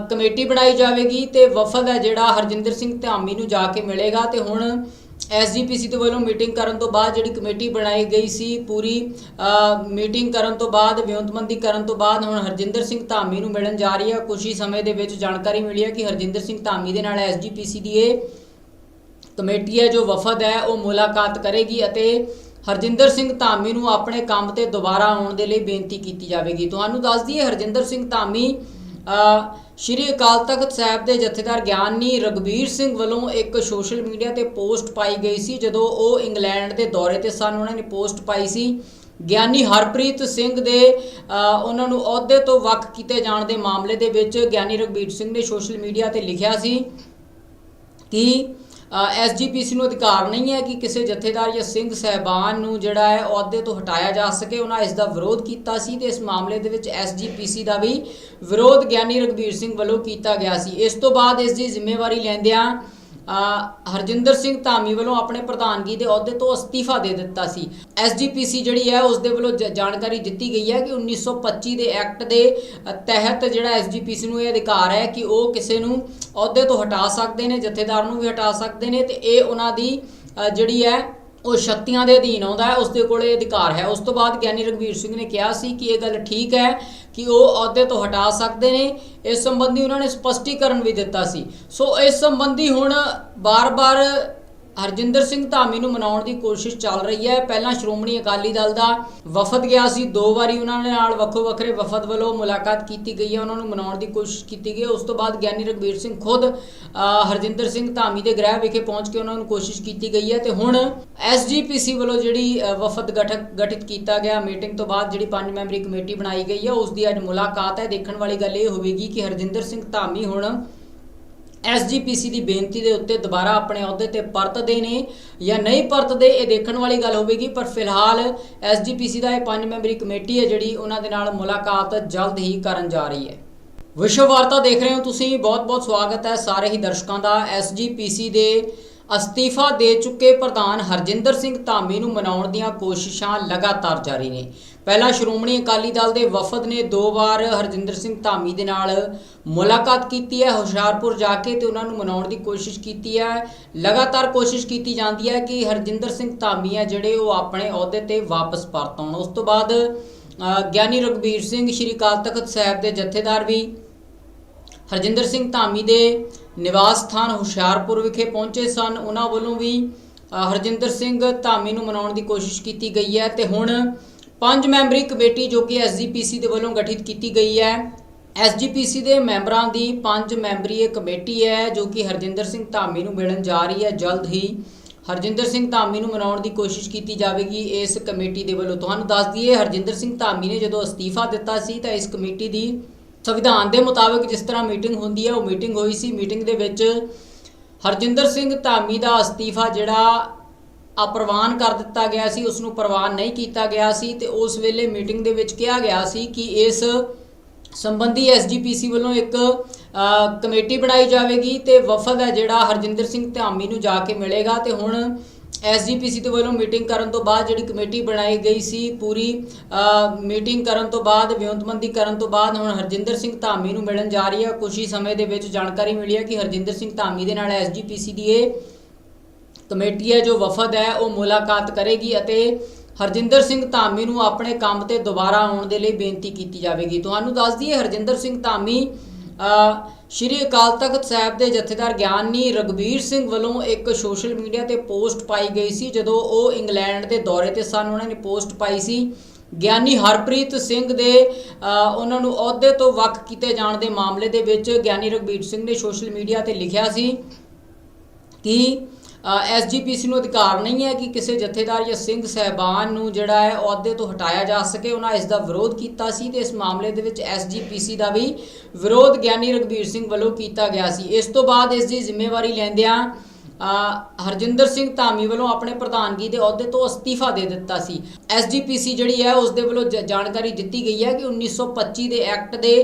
ਕਮੇਟੀ ਬਣਾਈ ਜਾਵੇਗੀ ਤੇ ਵਫਦ ਹੈ ਜਿਹੜਾ ਹਰਜਿੰਦਰ ਸਿੰਘ ਧਾਮੀ ਨੂੰ ਜਾ ਕੇ ਮਿਲੇਗਾ ਤੇ ਹੁਣ ਐਸਜੀਪੀਸੀ ਦੇ ਵੱਲੋਂ ਮੀਟਿੰਗ ਕਰਨ ਤੋਂ ਬਾਅਦ ਜਿਹੜੀ ਕਮੇਟੀ ਬਣਾਈ ਗਈ ਸੀ, ਪੂਰੀ ਮੀਟਿੰਗ ਕਰਨ ਤੋਂ ਬਾਅਦ, ਵਿਉਂਤਬੰਦੀ ਕਰਨ ਤੋਂ ਬਾਅਦ ਹੁਣ ਹਰਜਿੰਦਰ ਸਿੰਘ ਧਾਮੀ ਨੂੰ ਮਿਲਣ ਜਾ ਰਹੀ ਹੈ। ਕੁਝ ਹੀ ਸਮੇਂ ਦੇ ਵਿੱਚ ਜਾਣਕਾਰੀ ਮਿਲੀ ਹੈ ਕਿ ਹਰਜਿੰਦਰ ਸਿੰਘ ਧਾਮੀ ਦੇ ਨਾਲ ਐਸਜੀਪੀਸੀ ਦੀ ਇਹ ਕਮੇਟੀ ਹੈ ਜੋ ਵਫਦ ਹੈ, ਉਹ ਮੁਲਾਕਾਤ ਕਰੇਗੀ ਅਤੇ ਹਰਜਿੰਦਰ ਸਿੰਘ ਧਾਮੀ ਨੂੰ ਆਪਣੇ ਕੰਮ ਤੇ ਦੁਬਾਰਾ ਆਉਣ ਦੇ ਲਈ ਬੇਨਤੀ ਕੀਤੀ ਜਾਵੇਗੀ। ਤੁਹਾਨੂੰ ਦੱਸ ਦਈਏ, ਹਰਜਿੰਦਰ ਸਿੰਘ ਧਾਮੀ ਸ਼੍ਰੀ ਅਕਾਲ ਤਖਤ ਸਾਹਿਬ ਦੇ ਜਥੇਦਾਰ ਗਿਆਨੀ ਰਗਵੀਰ ਸਿੰਘ ਵੱਲੋਂ ਇੱਕ ਸੋਸ਼ਲ ਮੀਡੀਆ ਤੇ ਪੋਸਟ ਪਾਈ ਗਈ ਸੀ, ਜਦੋਂ ਉਹ ਇੰਗਲੈਂਡ ਦੇ ਦੌਰੇ ਤੇ ਸਨ, ਉਹਨਾਂ ਨੇ ਪੋਸਟ ਪਾਈ ਸੀ। ਗਿਆਨੀ ਹਰਪ੍ਰੀਤ ਸਿੰਘ ਦੇ ਉਹਨਾਂ ਨੂੰ ਅਹੁਦੇ ਤੋਂ ਵੱਖ ਕੀਤੇ ਜਾਣ ਦੇ ਮਾਮਲੇ ਦੇ ਵਿੱਚ ਗਿਆਨੀ ਰਗਵੀਰ ਸਿੰਘ ਨੇ ਸੋਸ਼ਲ ਮੀਡੀਆ ਤੇ ਲਿਖਿਆ ਸੀ ਕਿ ਐਸਜੀਪੀਸੀ ਨੂੰ ਅਧਿਕਾਰ ਨਹੀਂ ਹੈ ਕਿ ਕਿਸੇ ਜਥੇਦਾਰ ਜਾਂ ਸਿੰਘ ਸਹਿਬਾਨ ਨੂੰ ਜਿਹੜਾ ਹੈ ਅਹੁਦੇ ਤੋਂ ਹਟਾਇਆ ਜਾ ਸਕੇ। ਉਹਨਾਂ ਇਸ ਦਾ ਵਿਰੋਧ ਕੀਤਾ ਸੀ ਤੇ ਇਸ ਮਾਮਲੇ ਦੇ ਵਿੱਚ ਐਸਜੀਪੀਸੀ ਦਾ ਵੀ ਵਿਰੋਧ ਗਿਆਨੀ ਰਗਵੀਰ ਸਿੰਘ ਵੱਲੋਂ ਕੀਤਾ ਗਿਆ ਸੀ। ਇਸ ਤੋਂ ਬਾਅਦ ਇਸ ਦੀ ਜ਼ਿੰਮੇਵਾਰੀ ਲੈਂਦਿਆਂ ਹਰਜਿੰਦਰ ਸਿੰਘ ਧਾਮੀ ਵੱਲੋਂ ਆਪਣੇ ਪ੍ਰਧਾਨਗੀ ਦੇ ਅਹੁਦੇ ਤੋਂ ਅਸਤੀਫਾ ਦੇ ਦਿੱਤਾ ਸੀ। ਐਸਜੀਪੀਸੀ ਜਿਹੜੀ ਹੈ ਉਸ ਦੇ ਵੱਲੋਂ ਜ- ਜਾਣਕਾਰੀ ਦਿੱਤੀ ਗਈ ਹੈ ਕਿ 1925 ਦੇ ਐਕਟ ਦੇ ਤਹਿਤ ਜਿਹੜਾ ਐਸਜੀਪੀਸੀ ਨੂੰ ਇਹ ਅਧਿਕਾਰ ਹੈ ਕਿ ਉਹ ਕਿਸੇ ਨੂੰ ਅਹੁਦੇ ਤੋਂ ਹਟਾ ਸਕਦੇ ਨੇ, ਜਥੇਦਾਰ ਨੂੰ ਵੀ ਹਟਾ ਸਕਦੇ ਨੇ ਤੇ ਇਹ ਉਹਨਾਂ ਦੀ ਜਿਹੜੀ ਹੈ ਉਹ ਸ਼ਕਤੀਆਂ ਦੇ ਅਧੀਨ ਆਉਂਦਾ ਹੈ ਉਸ ਦੇ ਕੋਲ ਇਹ ਅਧਿਕਾਰ ਹੈ। ਉਸ ਤੋਂ ਬਾਅਦ ਗਿਆਨੀ ਰਗਵੀਰ ਸਿੰਘ ਨੇ ਕਿਹਾ ਸੀ ਕਿ ਇਹ ਗੱਲ ਠੀਕ ਹੈ ਕਿ ਉਹ ਅਹੁਦੇ ਤੋਂ ਹਟਾ ਸਕਦੇ ਨੇ। ਇਸ ਸੰਬੰਧੀ ਉਹਨਾਂ ਨੇ ਸਪਸ਼ਟੀਕਰਨ ਵੀ ਦਿੱਤਾ ਸੀ। ਸੋ ਇਸ ਸੰਬੰਧੀ ਹੁਣ ਬਾਰ-ਬਾਰ ਹਰਜਿੰਦਰ ਸਿੰਘ ਧਾਮੀ ਨੂੰ ਮਨਾਉਣ ਦੀ ਕੋਸ਼ਿਸ਼ ਚੱਲ ਰਹੀ ਹੈ। ਪਹਿਲਾਂ ਸ਼੍ਰੋਮਣੀ ਅਕਾਲੀ ਦਲ ਦਾ ਵਫਦ ਗਿਆ ਸੀ। ਦੋ ਵਾਰੀ ਉਹਨਾਂ ਦੇ ਨਾਲ ਵੱਖੋ ਵੱਖਰੇ ਵਫਦ ਵੱਲੋਂ ਮੁਲਾਕਾਤ ਕੀਤੀ ਗਈ ਹੈ। ਉਹਨਾਂ ਨੂੰ ਮਨਾਉਣ ਦੀ ਕੋਸ਼ਿਸ਼ ਕੀਤੀ ਗਈ ਹੈ। ਉਸ ਤੋਂ ਬਾਅਦ ਗਿਆਨੀ ਰਗਵੀਰ ਸਿੰਘ ਖੁਦ ਹਰਜਿੰਦਰ ਸਿੰਘ ਧਾਮੀ ਦੇ ਗ੍ਰਹਿ ਵਿਖੇ ਪਹੁੰਚ ਕੇ ਉਹਨਾਂ ਨੂੰ ਕੋਸ਼ਿਸ਼ ਕੀਤੀ ਗਈ ਹੈ ਤੇ ਹੁਣ ਐਸਜੀਪੀਸੀ ਵੱਲੋਂ ਜਿਹੜੀ ਵਫਦ ਗਠਕ, ਗਠਿਤ ਕੀਤਾ ਗਿਆ ਮੀਟਿੰਗ ਤੋਂ ਬਾਅਦ ਜਿਹੜੀ ਪੰਜ ਮੈਂਬਰੀ ਕਮੇਟੀ ਬਣਾਈ ਗਈ ਹੈ, ਉਸ ਦੀ ਅੱਜ ਮੁਲਾਕਾਤ ਹੈ। ਦੇਖਣ ਵਾਲੀ ਗੱਲ ਇਹ ਹੋਵੇਗੀ ਕਿ ਹਰਜਿੰਦਰ ਸਿੰਘ ਧਾਮੀ ਹੁਣ ਐਸਜੀਪੀਸੀ ਦੀ ਬੇਨਤੀ ਦੇ ਉੱਤੇ ਦੁਬਾਰਾ ਆਪਣੇ ਅਹੁਦੇ ਤੇ ਪਰਤਦੇ ਨੇ ਜਾਂ ਨਹੀਂ ਪਰਤਦੇ, ਇਹ ਦੇਖਣ ਵਾਲੀ ਗੱਲ ਹੋਵੇਗੀ, ਪਰ ਫਿਲਹਾਲ ਐਸਜੀਪੀਸੀ ਦਾ ਇਹ ਪੰਜ ਮੈਂਬਰੀ ਕਮੇਟੀ ਹੈ ਜਿਹੜੀ ਉਹਨਾਂ ਦੇ ਨਾਲ ਮੁਲਾਕਾਤ ਜਲਦ ਹੀ ਕਰਨ ਜਾ ਰਹੀ ਹੈ। ਵਿਸ਼ਵ ਵਾਰਤਾ ਦੇਖ ਰਹੇ ਹੋ ਤੁਸੀਂ, ਬਹੁਤ-ਬਹੁਤ ਸਵਾਗਤ ਹੈ ਸਾਰੇ ਹੀ ਦਰਸ਼ਕਾਂ ਦਾ। ਐਸਜੀਪੀਸੀ ਦੇ ਅਸਤੀਫਾ ਦੇ ਚੁੱਕੇ ਪ੍ਰਧਾਨ ਹਰਜਿੰਦਰ ਸਿੰਘ ਧਾਮੀ ਨੂੰ ਮਨਾਉਣ ਦੀਆਂ ਕੋਸ਼ਿਸ਼ਾਂ ਲਗਾਤਾਰ ਜਾਰੀ ਨੇ। ਪਹਿਲਾਂ ਸ਼੍ਰੋਮਣੀ ਅਕਾਲੀ ਦਲ ਦੇ ਵਫਦ ਨੇ ਦੋ ਵਾਰ ਹਰਜਿੰਦਰ ਸਿੰਘ ਧਾਮੀ ਦੇ ਨਾਲ ਮੁਲਾਕਾਤ ਕੀਤੀ ਹੈ, ਹੁਸ਼ਿਆਰਪੁਰ ਜਾ ਕੇ ਤੇ ਉਹਨਾਂ ਨੂੰ ਮਨਾਉਣ ਦੀ ਕੋਸ਼ਿਸ਼ ਕੀਤੀ ਹੈ। ਲਗਾਤਾਰ ਕੋਸ਼ਿਸ਼ ਕੀਤੀ ਜਾਂਦੀ ਹੈ ਕਿ ਹਰਜਿੰਦਰ ਸਿੰਘ ਧਾਮੀ ਹੈ ਜਿਹੜੇ ਉਹ ਆਪਣੇ ਅਹੁਦੇ ਤੇ ਵਾਪਸ ਪਰਤ ਆਉਣ ਉਸ ਤੋਂ ਬਾਅਦ ਗਿਆਨੀ ਰਗਬੀਰ ਸਿੰਘ ਸ਼੍ਰੀ ਅਕਾਲ ਤਖਤ ਸਾਹਿਬ ਦੇ ਜਥੇਦਾਰ ਵੀ ਹਰਜਿੰਦਰ ਸਿੰਘ ਧਾਮੀ ਦੇ ਨਿਵਾਸ ਸਥਾਨ ਹੁਸ਼ਿਆਰਪੁਰ ਵਿਖੇ ਪਹੁੰਚੇ ਸਨ। ਉਹਨਾਂ ਵੱਲੋਂ ਵੀ ਹਰਜਿੰਦਰ ਸਿੰਘ ਧਾਮੀ ਨੂੰ ਮਨਾਉਣ ਦੀ ਕੋਸ਼ਿਸ਼ ਕੀਤੀ ਗਈ ਹੈ ਤੇ ਹੁਣ ਪੰਜ ਮੈਂਬਰੀ ਕਮੇਟੀ ਜੋ ਕਿ ਐਸਜੀਪੀਸੀ ਦੇ ਵੱਲੋਂ ਗਠਿਤ ਕੀਤੀ ਗਈ ਹੈ ਐਸਜੀਪੀਸੀ ਦੇ ਮੈਂਬਰਾਂ ਦੀ ਪੰਜ ਮੈਂਬਰੀ ਇਹ ਕਮੇਟੀ ਹੈ ਜੋ ਕਿ ਹਰਜਿੰਦਰ ਸਿੰਘ ਧਾਮੀ ਨੂੰ ਮਿਲਣ ਜਾ ਰਹੀ ਹੈ। ਜਲਦ ਹੀ ਹਰਜਿੰਦਰ ਸਿੰਘ ਧਾਮੀ ਨੂੰ ਮਨਾਉਣ ਦੀ ਕੋਸ਼ਿਸ਼ ਕੀਤੀ ਜਾਵੇਗੀ। ਇਸ ਕਮੇਟੀ ਦੇ ਵੱਲੋਂ ਤੁਹਾਨੂੰ ਦੱਸ ਦਈਏ, ਹਰਜਿੰਦਰ ਸਿੰਘ ਧਾਮੀ ਨੇ ਜਦੋਂ ਅਸਤੀਫਾ ਦਿੱਤਾ ਸੀ ਤਾਂ ਇਸ ਕਮੇਟੀ ਦੀ ਸੰਵਿਧਾਨ ਦੇ ਮੁਤਾਬਕ ਜਿਸ ਤਰ੍ਹਾਂ ਮੀਟਿੰਗ ਹੁੰਦੀ ਹੈ, ਉਹ ਮੀਟਿੰਗ ਹੋਈ ਸੀ। ਮੀਟਿੰਗ ਦੇ ਵਿੱਚ ਹਰਜਿੰਦਰ ਸਿੰਘ ਧਾਮੀ ਦਾ ਅਸਤੀਫਾ ਜਿਹੜਾ ਅਪਰਵਾਨ ਕਰ ਦਿੱਤਾ ਗਿਆ ਸੀ ਉਸ ਨੂੰ ਪ੍ਰਵਾਨ ਨਹੀਂ ਕੀਤਾ ਗਿਆ ਸੀ ਤੇ ਉਸ ਵੇਲੇ ਮੀਟਿੰਗ ਦੇ ਵਿੱਚ ਕਿਹਾ ਗਿਆ ਸੀ ਕਿ ਇਸ ਸੰਬੰਧੀ ਐਸਜੀਪੀਸੀ ਵੱਲੋਂ ਇੱਕ ਕਮੇਟੀ ਬਣਾਈ ਜਾਵੇਗੀ ਤੇ ਵਫਦ ਹੈ ਜਿਹੜਾ ਹਰਜਿੰਦਰ ਸਿੰਘ ਧਾਮੀ ਨੂੰ ਜਾ ਕੇ ਮਿਲੇਗਾ ਤੇ ਹੁਣ ਐਸਜੀਪੀਸੀ ਦੇ ਵੱਲੋਂ ਮੀਟਿੰਗ ਕਰਨ ਤੋਂ ਬਾਅਦ ਜਿਹੜੀ ਕਮੇਟੀ ਬਣਾਈ ਗਈ ਸੀ, ਪੂਰੀ ਮੀਟਿੰਗ ਕਰਨ ਤੋਂ ਬਾਅਦ, ਵਿਉਂਤਬੰਦੀ ਕਰਨ ਤੋਂ ਬਾਅਦ ਹੁਣ ਹਰਜਿੰਦਰ ਸਿੰਘ ਧਾਮੀ ਨੂੰ ਮਿਲਣ ਜਾ ਰਹੀ ਹੈ। ਕੁਝ ਹੀ ਸਮੇਂ ਦੇ ਵਿੱਚ ਜਾਣਕਾਰੀ ਮਿਲੀ ਹੈ ਕਿ ਹਰਜਿੰਦਰ ਸਿੰਘ ਧਾਮੀ ਦੇ ਨਾਲ ਐਸਜੀਪੀਸੀ ਦੀ ਇਹ ਕਮੇਟੀ ਹੈ, ਜੋ ਵਫਦ ਹੈ, ਉਹ ਮੁਲਾਕਾਤ ਕਰੇਗੀ ਅਤੇ ਹਰਜਿੰਦਰ ਸਿੰਘ ਧਾਮੀ ਨੂੰ ਆਪਣੇ ਕੰਮ ਤੇ ਦੁਬਾਰਾ ਆਉਣ ਦੇ ਲਈ ਬੇਨਤੀ ਕੀਤੀ ਜਾਵੇਗੀ। ਤੁਹਾਨੂੰ ਦੱਸ ਦਈਏ, ਹਰਜਿੰਦਰ ਸਿੰਘ ਧਾਮੀ ਸ਼੍ਰੀ ਅਕਾਲ ਤਖਤ ਸਾਹਿਬ ਦੇ ਜਥੇਦਾਰ ਗਿਆਨੀ ਰਗਵੀਰ ਸਿੰਘ ਵੱਲੋਂ ਇੱਕ ਸੋਸ਼ਲ ਮੀਡੀਆ ਤੇ ਪੋਸਟ ਪਾਈ ਗਈ ਸੀ, ਜਦੋਂ ਉਹ ਇੰਗਲੈਂਡ ਦੇ ਦੌਰੇ ਤੇ ਸਨ, ਉਹਨਾਂ ਨੇ ਪੋਸਟ ਪਾਈ ਸੀ। ਗਿਆਨੀ ਹਰਪ੍ਰੀਤ ਸਿੰਘ ਦੇ ਉਹਨਾਂ ਨੂੰ ਅਹੁਦੇ ਤੋਂ ਵੱਖ ਕੀਤੇ ਜਾਣ ਦੇ ਮਾਮਲੇ ਦੇ ਵਿੱਚ ਗਿਆਨੀ ਰਗਵੀਰ ਸਿੰਘ ਨੇ ਸੋਸ਼ਲ ਮੀਡੀਆ ਤੇ ਲਿਖਿਆ ਸੀ ਕਿ ਐਸਜੀਪੀਸੀ ਨੂੰ ਅਧਿਕਾਰ ਨਹੀਂ ਹੈ ਕਿ ਕਿਸੇ ਜਥੇਦਾਰ ਜਾਂ ਸਿੰਘ ਸਹਿਬਾਨ ਨੂੰ ਜਿਹੜਾ ਹੈ ਅਹੁਦੇ ਤੋਂ ਹਟਾਇਆ ਜਾ ਸਕੇ। ਉਹਨਾਂ ਇਸ ਦਾ ਵਿਰੋਧ ਕੀਤਾ ਸੀ ਤੇ ਇਸ ਮਾਮਲੇ ਦੇ ਵਿੱਚ ਐਸਜੀਪੀਸੀ ਦਾ ਵੀ ਵਿਰੋਧ ਗਿਆਨੀ ਰਗਵੀਰ ਸਿੰਘ ਵੱਲੋਂ ਕੀਤਾ ਗਿਆ ਸੀ। ਇਸ ਤੋਂ ਬਾਅਦ ਇਸ ਦੀ ਜ਼ਿੰਮੇਵਾਰੀ ਲੈਂਦਿਆਂ ਹਰਜਿੰਦਰ ਸਿੰਘ ਧਾਮੀ ਵੱਲੋਂ ਆਪਣੇ ਪ੍ਰਧਾਨਗੀ ਦੇ ਅਹੁਦੇ ਤੋਂ ਅਸਤੀਫਾ ਦੇ ਦਿੱਤਾ ਸੀ। ਐਸਜੀਪੀਸੀ ਜਿਹੜੀ ਹੈ ਉਸ ਦੇ ਵੱਲੋਂ ਜ- ਜਾਣਕਾਰੀ ਦਿੱਤੀ ਗਈ ਹੈ ਕਿ 1925 ਦੇ ਐਕਟ ਦੇ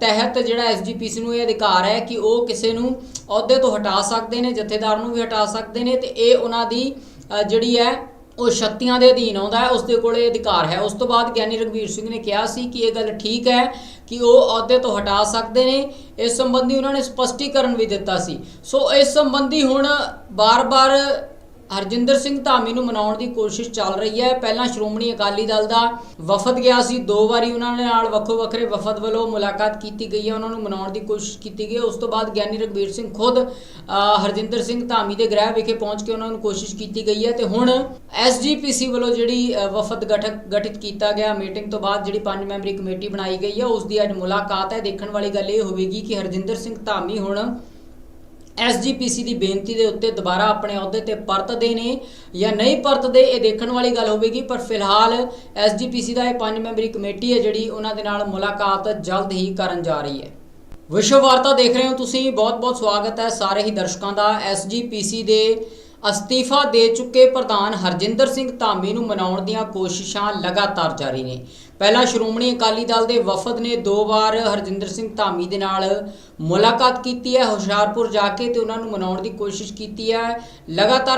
ਤਹਿਤ ਜਿਹੜਾ ਐਸਜੀਪੀਸੀ ਨੂੰ ਇਹ ਅਧਿਕਾਰ ਹੈ ਕਿ ਉਹ ਕਿਸੇ ਨੂੰ ਅਹੁਦੇ ਤੋਂ ਹਟਾ ਸਕਦੇ ਨੇ, ਜਥੇਦਾਰ ਨੂੰ ਵੀ ਹਟਾ ਸਕਦੇ ਨੇ ਤੇ ਇਹ ਉਹਨਾਂ ਦੀ ਜਿਹੜੀ ਹੈ ਉਹ ਸ਼ਕਤੀਆਂ ਦੇ ਅਧੀਨ ਆਉਂਦਾ ਹੈ ਉਸ ਦੇ ਕੋਲ ਇਹ ਅਧਿਕਾਰ ਹੈ। ਉਸ ਤੋਂ ਬਾਅਦ ਗਿਆਨੀ ਰਗਵੀਰ ਸਿੰਘ ਨੇ ਕਿਹਾ ਸੀ ਕਿ ਇਹ ਗੱਲ ਠੀਕ ਹੈ ਕਿ ਉਹ ਅਹੁਦੇ ਤੋਂ ਹਟਾ ਸਕਦੇ ਨੇ। ਇਸ ਸੰਬੰਧੀ ਉਹਨਾਂ ਨੇ ਸਪਸ਼ਟੀਕਰਨ ਵੀ ਦਿੱਤਾ ਸੀ। ਸੋ ਇਸ ਸੰਬੰਧੀ ਹੁਣ ਬਾਰ-ਬਾਰ ਹਰਜਿੰਦਰ ਸਿੰਘ ਧਾਮੀ ਨੂੰ ਮਨਾਉਣ ਦੀ ਕੋਸ਼ਿਸ਼ ਚੱਲ ਰਹੀ ਹੈ। ਪਹਿਲਾਂ ਸ਼੍ਰੋਮਣੀ ਅਕਾਲੀ ਦਲ ਦਾ ਵਫਦ ਗਿਆ ਸੀ। ਦੋ ਵਾਰੀ ਉਹਨਾਂ ਦੇ ਨਾਲ ਵੱਖੋ ਵੱਖਰੇ ਵਫਦ ਵੱਲੋਂ ਮੁਲਾਕਾਤ ਕੀਤੀ ਗਈ ਹੈ। ਉਹਨਾਂ ਨੂੰ ਮਨਾਉਣ ਦੀ ਕੋਸ਼ਿਸ਼ ਕੀਤੀ ਗਈ ਉਸ ਤੋਂ ਬਾਅਦ ਗਿਆਨੀ ਰਗਵੀਰ ਸਿੰਘ ਖੁਦ ਹਰਜਿੰਦਰ ਸਿੰਘ ਧਾਮੀ ਦੇ ਗ੍ਰਹਿ ਵਿਖੇ ਪਹੁੰਚ ਕੇ ਉਹਨਾਂ ਨੂੰ ਕੋਸ਼ਿਸ਼ ਕੀਤੀ ਗਈ ਹੈ ਤੇ ਹੁਣ ਐਸਜੀਪੀਸੀ ਵੱਲੋਂ ਜਿਹੜੀ ਵਫਦ ਗਠਕ ਗਠਿਤ ਕੀਤਾ ਗਿਆ ਮੀਟਿੰਗ ਤੋਂ ਬਾਅਦ ਜਿਹੜੀ ਪੰਜ ਮੈਂਬਰੀ ਕਮੇਟੀ ਬਣਾਈ ਗਈ ਹੈ, ਉਸ ਦੀ ਅੱਜ ਮੁਲਾਕਾਤ ਹੈ। ਦੇਖਣ ਵਾਲੀ ਗੱਲ ਇਹ ਹੋਵੇਗੀ ਕਿ ਹਰਜਿੰਦਰ ਸਿੰਘ ਧਾਮੀ ਹੁਣ ਐਸਜੀਪੀਸੀ ਦੀ ਬੇਨਤੀ ਦੇ ਉੱਤੇ ਦੁਬਾਰਾ ਆਪਣੇ ਅਹੁਦੇ ਤੇ ਪਰਤਦੇ ਨੇ ਜਾਂ ਨਹੀਂ ਪਰਤਦੇ, ਇਹ ਦੇਖਣ ਵਾਲੀ ਗੱਲ ਹੋਵੇਗੀ, ਪਰ ਫਿਲਹਾਲ ਐਸਜੀਪੀਸੀ ਦਾ ਇਹ ਪੰਜ ਮੈਂਬਰੀ ਕਮੇਟੀ ਹੈ ਜਿਹੜੀ ਉਹਨਾਂ ਦੇ ਨਾਲ ਮੁਲਾਕਾਤ ਜਲਦ ਹੀ ਕਰਨ ਜਾ ਰਹੀ ਹੈ। ਵਿਸ਼ਵ ਵਾਰਤਾ ਦੇਖ ਰਹੇ ਹੋ ਤੁਸੀਂ, ਬਹੁਤ-ਬਹੁਤ ਸਵਾਗਤ ਹੈ ਸਾਰੇ ਹੀ ਦਰਸ਼ਕਾਂ ਦਾ। ਐਸਜੀਪੀਸੀ ਦੇ ਅਸਤੀਫਾ ਦੇ ਚੁੱਕੇ ਪ੍ਰਧਾਨ ਹਰਜਿੰਦਰ ਸਿੰਘ ਧਾਮੀ ਨੂੰ ਮਨਾਉਣ ਦੀਆਂ ਕੋਸ਼ਿਸ਼ਾਂ ਲਗਾਤਾਰ ਜਾਰੀ ਨੇ। ਪਹਿਲਾਂ ਸ਼੍ਰੋਮਣੀ ਅਕਾਲੀ ਦਲ ਦੇ ਵਫਦ ਨੇ ਦੋ ਵਾਰ ਹਰਜਿੰਦਰ ਸਿੰਘ ਧਾਮੀ ਦੇ ਨਾਲ ਮੁਲਾਕਾਤ ਕੀਤੀ ਹੈ, ਹੁਸ਼ਿਆਰਪੁਰ ਜਾ ਕੇ ਤੇ ਉਹਨਾਂ ਨੂੰ ਮਨਾਉਣ ਦੀ ਕੋਸ਼ਿਸ਼ ਕੀਤੀ ਹੈ। ਲਗਾਤਾਰ